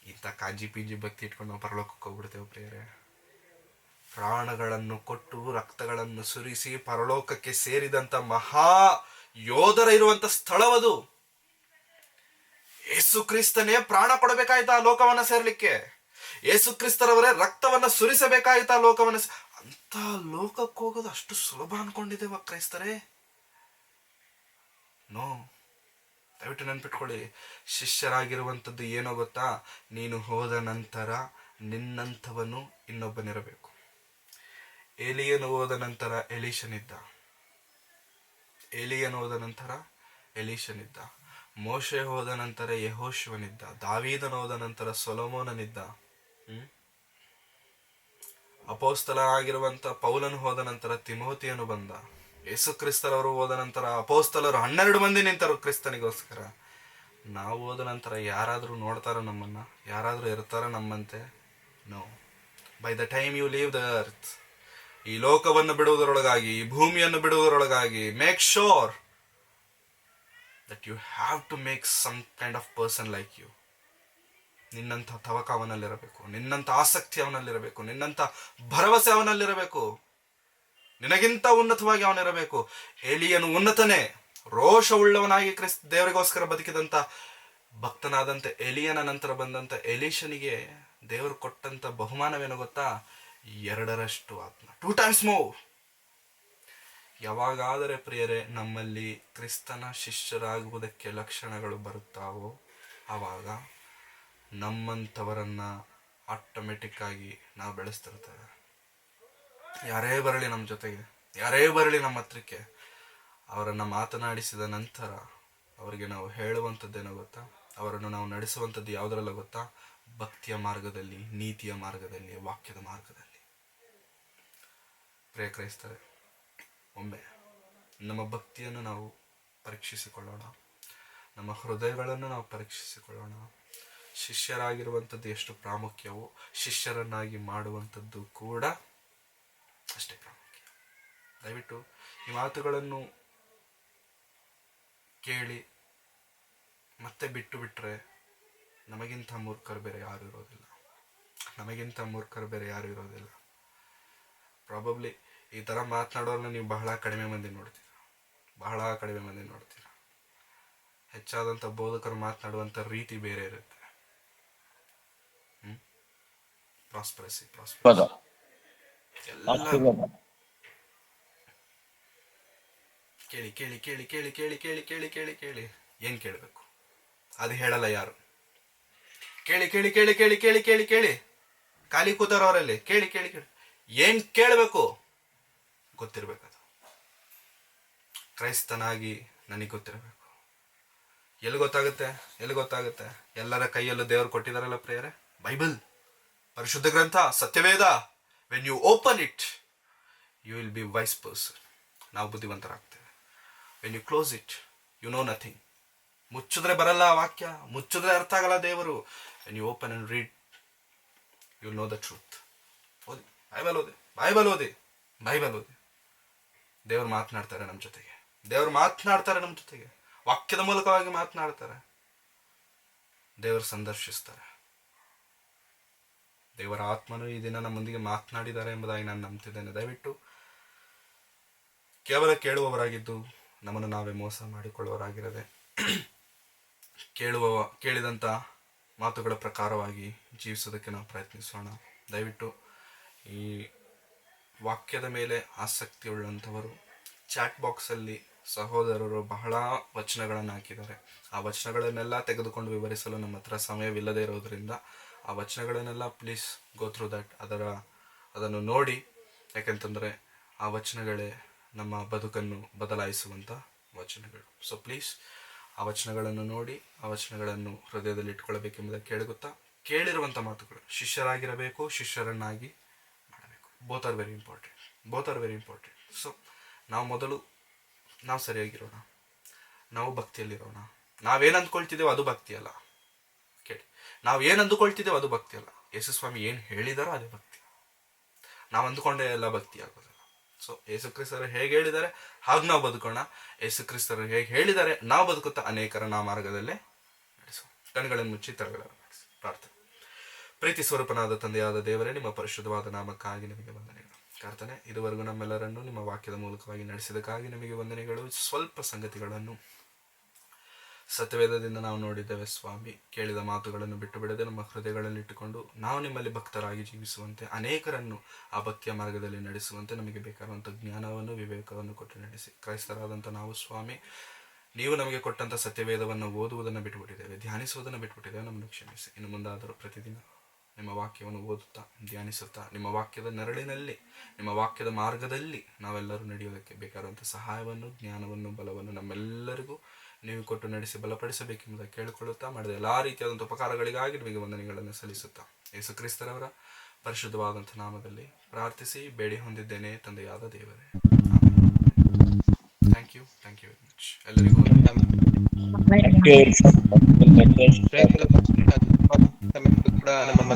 ಇಂಥ ಕಾಜಿ ಪಿಜಿ ಭಕ್ತಿ ಇಟ್ಕೊಂಡು ನಾವು ಪರಲೋಕಕ್ಕೆ ಹೋಗ್ಬಿಡ್ತೇವೆ ಪ್ರಿಯರೇ. ಪ್ರಾಣಗಳನ್ನು ಕೊಟ್ಟು ರಕ್ತಗಳನ್ನು ಸುರಿಸಿ ಪರಲೋಕಕ್ಕೆ ಸೇರಿದಂಥ ಮಹಾ ಯೋಧರ ಇರುವಂಥ ಸ್ಥಳವದು. ಯೇಸು ಕ್ರಿಸ್ತನೇ ಪ್ರಾಣ ಕೊಡಬೇಕಾಯ್ತಾ ಆ ಲೋಕವನ್ನ ಸೇರ್ಲಿಕ್ಕೆ. ಯೇಸು ಕ್ರಿಸ್ತರವರೇ ರಕ್ತವನ್ನ ಸುರಿಸಬೇಕಾಯಿತ ಲೋಕವನ್ನ ಅಂತ ಲೋಕಕ್ಕೆ ಹೋಗೋದು ಅಷ್ಟು ಸುಲಭ ಅನ್ಕೊಂಡಿದ್ದೇವ ಕ್ರೈಸ್ತರೇ. ನೋ, ದಯವಿಟ್ಟು ನೆನ್ಪಿಟ್ಕೊಳ್ಳಿ, ಶಿಷ್ಯರಾಗಿರುವಂಥದ್ದು ಏನೋ ಗೊತ್ತಾ? ನೀನು ಹೋದ ನಂತರ ನಿನ್ನಂಥವನು ಇನ್ನೊಬ್ಬನಿರಬೇಕು. ಏಲಿಯನು ಹೋದ ನಂತರ ಎಲೀಶನಿದ್ದ ಎಲಿಯನು ಹೋದ ನಂತರ ಎಲೀಶನಿದ್ದ ಮೋಶೆ ಹೋದ ನಂತರ ಯಹೋಶಿವನಿದ್ದ. ದಾವೀದನ ಹೋದ ನಂತರ ಸೊಲೋಮೋನನಿದ್ದ. ಹ್ಮ್ ಅಪೋಸ್ತಲರಾಗಿರುವಂತ ಪೌಲನು ಹೋದ ನಂತರ ತಿಮೋತಿಯನು ಬಂದ. ಯೇಸು ಕ್ರಿಸ್ತರವರು ಹೋದ ನಂತರ ಅಪೋಸ್ತಲರು ಹನ್ನೆರಡು ಮಂದಿ ನಿಂತರು ಕ್ರಿಸ್ತನಿಗೋಸ್ಕರ. ನಾವು ಹೋದ ನಂತರ ಯಾರಾದರೂ ನೋಡ್ತಾರ ನಮ್ಮನ್ನ? ಯಾರಾದರೂ ಇರ್ತಾರ ನಮ್ಮಂತೆ? No by the time you leave the earth ಈ ಲೋಕವನ್ನು ಬಿಡುವುದರೊಳಗಾಗಿ, ಈ ಭೂಮಿಯನ್ನು ಬಿಡುವುದರೊಳಗಾಗಿ make sure that you have to make some kind of person like you ನಿನ್ನಂಥ ತವಕ ಅವನಲ್ಲಿರಬೇಕು, ನಿನ್ನಂಥ ಆಸಕ್ತಿ ಅವನಲ್ಲಿರಬೇಕು, ನಿನ್ನಂಥ ಭರವಸೆ ಅವನಲ್ಲಿರಬೇಕು. ನಿನಗಿಂತ ಉನ್ನತವಾಗಿ ಅವನಿರಬೇಕು. ಎಲಿಯನು ಉನ್ನತನೇ, ರೋಷವುಳ್ಳವನಾಗಿ ಕ್ರಿಸ್ ದೇವರಿಗೋಸ್ಕರ ಬದುಕಿದಂಥ ಭಕ್ತನಾದಂಥ ಎಲಿಯನ ನಂತರ ಬಂದಂಥ ಎಲೀಶನಿಗೆ ದೇವರು ಕೊಟ್ಟಂಥ ಬಹುಮಾನವೇನು ಗೊತ್ತಾ? ಎರಡರಷ್ಟು ಆತ್ಮ. ಟೂ ಟೈಮ್ಸ್ ಮೂವ್ ಯಾವಾಗಾದರೆ ಪ್ರಿಯರೇ, ನಮ್ಮಲ್ಲಿ ಕ್ರಿಸ್ತನ ಶಿಷ್ಯರಾಗುವುದಕ್ಕೆ ಲಕ್ಷಣಗಳು ಬರುತ್ತಾವೋ, ಆವಾಗ ನಮ್ಮಂಥವರನ್ನ ಆಟೋಮೆಟಿಕ್ಕಾಗಿ ನಾವು ಬೆಳೆಸ್ತಿರ್ತೇವೆ. ಯಾರೇ ಬರಲಿ ನಮ್ಮ ಜೊತೆಗೆ, ಯಾರೇ ಬರಲಿ ನಮ್ಮ ಹತ್ರಕ್ಕೆ, ಅವರನ್ನು ಮಾತನಾಡಿಸಿದ ನಂತರ ಅವರಿಗೆ ನಾವು ಹೇಳುವಂಥದ್ದೇನೋ ಗೊತ್ತಾ? ಅವರನ್ನು ನಾವು ನಡೆಸುವಂಥದ್ದು ಯಾವುದರಲ್ಲ ಗೊತ್ತಾ? ಭಕ್ತಿಯ ಮಾರ್ಗದಲ್ಲಿ, ನೀತಿಯ ಮಾರ್ಗದಲ್ಲಿ, ವಾಕ್ಯದ ಮಾರ್ಗದಲ್ಲಿ. ಪ್ರಿಯ ಕ್ರೈಸ್ತರೆ, ಒಮ್ಮೆ ನಮ್ಮ ಭಕ್ತಿಯನ್ನು ನಾವು ಪರೀಕ್ಷಿಸಿಕೊಳ್ಳೋಣ. ನಮ್ಮ ಹೃದಯಗಳನ್ನು ನಾವು ಪರೀಕ್ಷಿಸಿಕೊಳ್ಳೋಣ. ಶಿಷ್ಯರಾಗಿರುವಂಥದ್ದು ಎಷ್ಟು ಪ್ರಾಮುಖ್ಯವೋ, ಶಿಷ್ಯರನ್ನಾಗಿ ಮಾಡುವಂಥದ್ದು ಕೂಡ ಅಷ್ಟೇ ಪ್ರಾಮುಖ್ಯ. ದಯವಿಟ್ಟು ಈ ಮಾತುಗಳನ್ನು ಕೇಳಿ, ಮತ್ತೆ ಬಿಟ್ಟು ಬಿಟ್ಟರೆ ನಮಗಿಂತ ಮೂರ್ಖರು ಬೇರೆ ಯಾರು ಇರೋದಿಲ್ಲ. ನಮಗಿಂತ ಮೂರ್ಖರು ಬೇರೆ ಯಾರು ಇರೋದಿಲ್ಲ. ಪ್ರಾಬಬ್ಲಿ ಈ ಥರ ಮಾತನಾಡೋರನ್ನ ನೀವು ಬಹಳ ಕಡಿಮೆ ಮಂದಿ ನೋಡ್ತೀರ. ಬಹಳ ಕಡಿಮೆ ಮಂದಿ ನೋಡ್ತೀರ. ಹೆಚ್ಚಾದಂಥ ಬೋಧಕರು ಮಾತನಾಡುವಂಥ ರೀತಿ ಬೇರೆ ಇರುತ್ತೆ ಹ್ಞೂ ಪ್ರಾಸ್ಪರಸಿ ಪ್ರಾಸ್ಪರಸಿ ಎಲ್ಲ ಕೇಳಿ ಕೇಳಿ ಕೇಳಿ ಕೇಳಿ ಕೇಳಿ ಕೇಳಿ ಕೇಳಿ ಕೇಳಿ ಕೇಳಿ ಏನು ಕೇಳಬೇಕು? ಅದು ಹೇಳಲ್ಲ ಯಾರು? ಕೇಳಿ ಕೇಳಿ ಕೇಳಿ ಕೇಳಿ ಕೇಳಿ ಕೇಳಿ ಕೇಳಿ. ಖಾಲಿ ಕೂತಾರವರಲ್ಲಿ ಕೇಳಿ ಕೇಳಿ ಕೇಳಿ. ಏನು ಕೇಳಬೇಕು? ಗೊತ್ತಿರಬೇಕದು. ಕ್ರೈಸ್ತನಾಗಿ ನನಗೆ ಗೊತ್ತಿರಬೇಕು. ಎಲ್ಲಿ ಗೊತ್ತಾಗುತ್ತೆ? ಎಲ್ಲಿ ಗೊತ್ತಾಗುತ್ತೆ? ಎಲ್ಲರ ಕೈಯಲ್ಲೂ ದೇವರು ಕೊಟ್ಟಿದಾರಲ್ಲ ಪ್ರೇಯರೇ? ಬೈಬಲ್. ಪರಿಶುದ್ಧ ಗ್ರಂಥ, ಸತ್ಯವೇದ. When you open it you will be wise person ನಾವು ಬುದ್ಧಿವಂತರಾಗ್ತೇವೆ. When you close it you know nothing ಮುಚ್ಚಿದ್ರೆ ಬರಲ್ಲ ವಾಕ್ಯ, ಮುಚ್ಚಿದ್ರೆ ಅರ್ಥ ಆಗಲ್ಲ ದೇವರು. When you open and read you know the truth ಓದಿ ಬೈಬಲ್ ಓದಿ ಬೈಬಲ್ ಓದಿ ಬೈಬಲ್ ಓದಿ. ದೇವರು ಮಾತನಾಡ್ತಾರೆ ನಮ್ಮ ಜೊತೆಗೆ. ದೇವರು ಮಾತನಾಡ್ತಾರೆ ನಮ್ಮ ಜೊತೆಗೆ. ವಾಕ್ಯದ ಮೂಲಕವಾಗಿ ಮಾತನಾಡ್ತಾರೆ. ದೇವರು ಸಂದರ್ಶಿಸ್ತಾರೆ. ದೇವರ ಆತ್ಮನು ಈ ದಿನ ನಮ್ಮೊಂದಿಗೆ ಮಾತನಾಡಿದ್ದಾರೆ ಎಂಬುದಾಗಿ ನಾನು ನಂಬ್ತಿದ್ದೇನೆ ದಯವಿಟ್ಟು ಕೇವಲ ಕೇಳುವವರಾಗಿದ್ದು ನಮ್ಮನ್ನು ನಾವೇ ಮೋಸ ಮಾಡಿಕೊಳ್ಳುವವರಾಗಿರದೆ ಕೇಳುವ ಕೇಳಿದಂಥ ಮಾತುಗಳ ಪ್ರಕಾರವಾಗಿ ಜೀವಿಸೋದಕ್ಕೆ ನಾವು ಪ್ರಯತ್ನಿಸೋಣ. ದಯವಿಟ್ಟು ಈ ವಾಕ್ಯದ ಮೇಲೆ ಆಸಕ್ತಿ ಉಳ್ಳಂಥವರು ಚಾಟ್ ಬಾಕ್ಸಲ್ಲಿ ಸಹೋದರರು ಬಹಳ ವಚನಗಳನ್ನು ಹಾಕಿದ್ದಾರೆ ಆ ವಚನಗಳನ್ನೆಲ್ಲ ತೆಗೆದುಕೊಂಡು ವಿವರಿಸಲು ನಮ್ಮ ಹತ್ರ ಸಮಯವಿಲ್ಲದೆ ಇರೋದರಿಂದ ಆ ವಚನಗಳನ್ನೆಲ್ಲ ಪ್ಲೀಸ್ ಗೋ ಥ್ರೂ ದಟ್ ಅದರ, ಅದನ್ನು ನೋಡಿ, ಯಾಕೆಂತಂದರೆ ಆ ವಚನಗಳೇ ನಮ್ಮ ಬದುಕನ್ನು ಬದಲಾಯಿಸುವಂಥ ವಚನಗಳು. ಸೊ ಪ್ಲೀಸ್ ಆ ವಚನಗಳನ್ನು ನೋಡಿ, ಆ ವಚನಗಳನ್ನು ಹೃದಯದಲ್ಲಿ ಇಟ್ಕೊಳ್ಬೇಕೆಂಬುದಕ್ಕೆ ಕೇಳಿಗುತ್ತಾ ಕೇಳಿರುವಂಥ ಮಾತುಗಳು. ಶಿಷ್ಯರಾಗಿರಬೇಕು, ಶಿಷ್ಯರನ್ನಾಗಿ ಮಾಡಬೇಕು. Both are very important both are very important so ನಾವು ಮೊದಲು, ನಾವು ಸರಿಯಾಗಿರೋಣ. ನಾವು ಭಕ್ತಿಯಲ್ಲಿರೋಣ. ನಾವೇನು ಅಂದ್ಕೊಳ್ತಿದ್ದೇವೋ ಅದು ಭಕ್ತಿ ಅಲ್ಲ ನಾವು ಏನು ಅಂದುಕೊಳ್ತಿದ್ದೇವೆ ಅದು ಭಕ್ತಿ ಅಲ್ಲ. ಯೇಸು ಸ್ವಾಮಿ ಏನು ಹೇಳಿದಾರೋ ಅದೇ ಭಕ್ತಿ. ನಾವು ಅಂದುಕೊಂಡೇ ಎಲ್ಲ ಭಕ್ತಿ ಆಗೋದಿಲ್ಲ. ಸೊ ಯೇಸು ಕ್ರಿಸ್ತರು ಹೇಗೆ ಹೇಳಿದ್ದಾರೆ? ಹಾಗೆ ನಾವು ಬದುಕೋಣ. ಯೇಸು ಕ್ರಿಸ್ತರು ಹೇಗೆ ಹೇಳಿದ್ದಾರೆ? ನಾವು ಬದುಕುತ್ತಾ ಅನೇಕರ ನಾ ಮಾರ್ಗದಲ್ಲೇ ನಡೆಸುವ ಕಣ್ಗಳನ್ನು ಮುಚ್ಚಿ ಪ್ರಾರ್ಥನೆ. ಪ್ರೀತಿ ಸ್ವರೂಪನಾದ ತಂದೆಯಾದ ದೇವರೇ, ನಿಮ್ಮ ಪರಿಶುದ್ಧವಾದ ನಾಮಕ್ಕಾಗಿ ನಿಮಗೆ ವಂದನೆಗಳು. ಕರ್ತನೆ ಇದುವರೆಗೂ ನಮ್ಮೆಲ್ಲರನ್ನು ನಿಮ್ಮ ವಾಕ್ಯದ ಮೂಲಕವಾಗಿ ನಡೆಸಿದಕ್ಕಾಗಿ ನಿಮಗೆ ವಂದನೆಗಳು. ಸ್ವಲ್ಪ ಸಂಗತಿಗಳನ್ನು ಸತ್ಯವೇದದಿಂದ ನಾವು ನೋಡಿದ್ದೇವೆ, ಸ್ವಾಮಿ ಕೇಳಿದ ಮಾತುಗಳನ್ನು ಬಿಟ್ಟು ಬಿಡದೆ ನಮ್ಮ ಹೃದಯಗಳಲ್ಲಿ ಇಟ್ಟುಕೊಂಡು ನಾವು ನಿಮ್ಮಲ್ಲಿ ಭಕ್ತರಾಗಿ ಜೀವಿಸುವಂತೆ, ಅನೇಕರನ್ನು ಆ ಭಕ್ತಿಯ ಮಾರ್ಗದಲ್ಲಿ ನಡೆಸುವಂತೆ ನಮಗೆ ಬೇಕಾದಂಥ ಜ್ಞಾನವನ್ನು, ವಿವೇಕವನ್ನು ಕೊಟ್ಟು ನಡೆಸಿ. ಕ್ರೈಸ್ತರಾದಂಥ ನಾವು, ಸ್ವಾಮಿ, ನೀವು ನಮಗೆ ಕೊಟ್ಟಂಥ ಸತ್ಯವೇದವನ್ನು ಓದುವುದನ್ನು ಬಿಟ್ಟುಬಿಟ್ಟಿದ್ದೇವೆ, ಧ್ಯಾನಿಸುವುದನ್ನು ಬಿಟ್ಟುಬಿಟ್ಟಿದ್ದೇವೆ, ನಮ್ಮನ್ನು ಕ್ಷಮಿಸಿ. ಇನ್ನು ಮುಂದಾದರೂ ಪ್ರತಿದಿನ ನಿಮ್ಮ ವಾಕ್ಯವನ್ನು ಓದುತ್ತಾ, ಧ್ಯಾನಿಸುತ್ತಾ, ನಿಮ್ಮ ವಾಕ್ಯದ ನೆರಳಿನಲ್ಲಿ, ನಿಮ್ಮ ವಾಕ್ಯದ ಮಾರ್ಗದಲ್ಲಿ ನಾವೆಲ್ಲರೂ ನಡೆಯುವುದಕ್ಕೆ ಬೇಕಾದಂಥ ಸಹಾಯವನ್ನು, ಜ್ಞಾನವನ್ನು, ಬಲವನ್ನು ನಮ್ಮೆಲ್ಲರಿಗೂ ನೀವು ಕೊಟ್ಟು ನಡೆಸಿ ಬಲಪಡಿಸಬೇಕೆಂಬುದಾಗಿ ಕೇಳಿಕೊಳ್ಳುತ್ತಾ ಮಾಡಿದ ಎಲ್ಲ ರೀತಿಯಾದಂಥ ಉಪಕಾರಗಳಿಗಾಗಿ ನಿಮಗೆ ವಂದನೆಗಳನ್ನು ಸಲ್ಲಿಸುತ್ತಾ ಯೇಸು ಕ್ರಿಸ್ತರವರ ಪರಿಶುದ್ಧವಾದಂಥ ನಾಮದಲ್ಲಿ ಪ್ರಾರ್ಥಿಸಿ ಬೇಡಿ ಹೊಂದಿದ್ದೇನೆ ತಂದೆಯಾದ ದೇವರೇ thank you thank you very much ಎಲ್ಲರಿಗೂ. ಕೂಡ ನಮ್ಮ